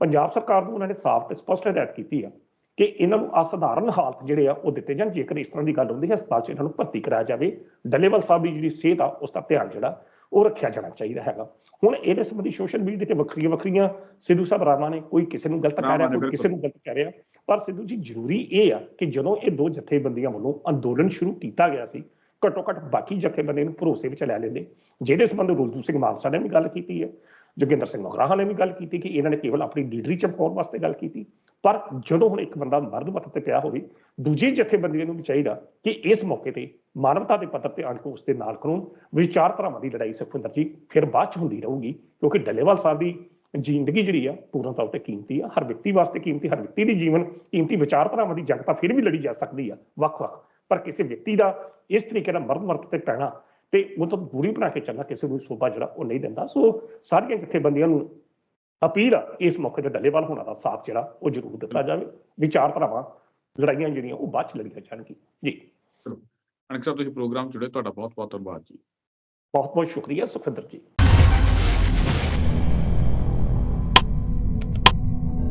ਪੰਜਾਬ ਸਰਕਾਰ ਨੂੰ ਉਹਨਾਂ ਨੇ ਸਾਫ਼ ਤੇ ਸਪਸ਼ਟ ਹਦਾਇਤ ਕੀਤੀ ਆ ਕਿ ਇਹਨਾਂ ਨੂੰ ਅਸਧਾਰਨ ਹਾਲਤ ਜਿਹੜੇ ਆ ਉਹ ਦਿੱਤੇ ਜਾਣ ਜੇਕਰ ਇਸ ਤਰ੍ਹਾਂ ਦੀ ਗੱਲ ਹੁੰਦੀ ਹੈ ਹਸਪਤਾਲ 'ਚ ਇਹਨਾਂ ਨੂੰ ਭਰਤੀ ਕਰਾਇਆ ਜਾਵੇ। ਡੱਲੇਵਾਲ ਸਾਹਿਬ ਦੀ ਜਿਹੜੀ ਸਿਹਤ ਆ ਉਸ ਦਾ ਧਿਆਨ ਜਿਹੜਾ ਉਹ ਰੱਖਿਆ ਜਾਣਾ ਚਾਹੀਦਾ ਹੈਗਾ। ਹੁਣ ਇਹਦੇ ਸੰਬੰਧੀ ਸੋਸ਼ਲ ਮੀਡੀਆ ਤੇ ਵੱਖਰੀਆਂ ਵੱਖਰੀਆਂ ਸਿੱਧੂ ਸਾਹਿਬ ਰਾਣਾ ਨੇ ਕੋਈ ਕਿਸੇ ਨੂੰ ਗਲਤ ਕਹਿ ਰਿਹਾ ਕੋਈ ਕਿਸੇ ਨੂੰ ਗਲਤ ਕਹਿ ਰਿਹਾ। ਪਰ ਸਿੱਧੂ ਜੀ ਜ਼ਰੂਰੀ ਇਹ ਆ ਕਿ ਜਦੋਂ ਇਹ ਦੋ ਜਥੇਬੰਦੀਆਂ ਵੱਲੋਂ ਅੰਦੋਲਨ ਸ਼ੁਰੂ ਕੀਤਾ ਗਿਆ ਸੀ ਘੱਟੋ ਘੱਟ ਬਾਕੀ ਜਥੇਬੰਦੀਆਂ ਨੂੰ ਭਰੋਸੇ ਵਿੱਚ ਲੈ ਲੈਂਦੇ। ਜਿਹਦੇ ਸੰਬੰਧ ਰੁਲਦੂ ਸਿੰਘ ਮਾਨਸਾ ਨੇ ਵੀ ਗੱਲ ਕੀਤੀ ਹੈ, ਜੋਗਿੰਦਰ ਸਿੰਘ ਮਗਰਾਹਾ ਨੇ ਵੀ ਗੱਲ ਕੀਤੀ ਕਿ ਇਹਨਾਂ ਨੇ ਕੇਵਲ ਆਪਣੀ ਲੀਡਰੀ ਚਮਕਾਉਣ ਵਾਸਤੇ ਗੱਲ ਕੀਤੀ। ਪਰ ਜਦੋਂ ਹੁਣ ਇੱਕ ਬੰਦਾ ਮਰਦ ਮੱਤ ਤੇ ਪਿਆ ਹੋਵੇ, ਦੂਜੀ ਜਥੇਬੰਦੀਆਂ ਨੂੰ ਵੀ ਚਾਹੀਦਾ ਕਿ ਇਸ ਮੌਕੇ ਤੇ ਮਾਨਵਤਾ ਦੇ ਪੱਧਰ ਤੇ ਆਣ ਉਸ ਦੇ ਨਾਲ ਖੜੋਣ ਵਿਚਾਰਧਾਰਾਵਾਂ ਦੀ ਲੜਾਈ ਸੁਖਵਿੰਦਰ ਜੀ ਫਿਰ ਬਾਅਦ ਚ ਹੁੰਦੀ ਰਹੂਗੀ, ਕਿਉਂਕਿ ਡੱਲੇਵਾਲ ਸਾਹਿਬ ਦੀ ਜ਼ਿੰਦਗੀ ਜਿਹੜੀ ਆ, ਪੂਰਨ ਤੌਰ ਤੇ ਕੀਮਤੀ ਆ। ਹਰ ਵਿਅਕਤੀ ਵਾਸਤੇ ਕੀਮਤੀ, ਹਰ ਵਿਅਕਤੀ ਦੀ ਜੀਵਨ ਕੀਮਤੀ ਵਿਚਾਰਧਾਰਾਵਾਂ ਦੀ ਜੰਗ ਤਾਂ ਫਿਰ ਵੀ ਲੜੀ ਜਾ ਸਕਦੀ ਆ, ਵੱਖ-ਵੱਖ। ਪਰ ਕਿਸੇ ਵਿਅਕਤੀ ਦਾ ਇਸ ਤਰੀਕੇ ਨਾਲ ਮਰਦ ਮਰਦ ਤੇ ਪੈਣਾ ਤੇ ਉਹ ਤਾਂ ਦੂਰੀ ਬਣਾ ਕੇ ਚੱਲਣਾ ਕਿਸੇ ਨੂੰ ਸੋਭਾ ਜਿਹੜਾ ਉਹ ਨਹੀਂ ਦਿੰਦਾ। ਸੋ ਸਾਰੀਆਂ ਜਥੇਬੰਦੀਆਂ ਨੂੰ ਅਪੀਲ ਆ ਇਸ ਮੌਕੇ ਤੇ ਡੱਲੇਵਾਲ ਹੋਣਾ ਦਾ ਸਾਥ ਜਿਹੜਾ ਉਹ ਜ਼ਰੂਰ ਦਿੱਤਾ ਜਾਵੇ। ਵਿਚਾਰਧਾਰਾਵਾਂ ਲੜਾਈਆਂ ਜਿਹੜੀਆਂ ਉਹ ਬਾਅਦ ਚ ਲੜੀਆਂ ਜਾਣਗੀਆਂ। ਜੀ। ਅਨਕ ਸਾਹਿਬ ਤੁਸੀਂ ਪ੍ਰੋਗਰਾਮ ਜੁੜੇ ਤੁਹਾਡਾ ਬਹੁਤ ਬਹੁਤ ਧੰਨਵਾਦ ਜੀ। ਬਹੁਤ ਬਹੁਤ ਸ਼ੁਕਰੀਆ ਸੁਖਿੰਦਰ ਜੀ।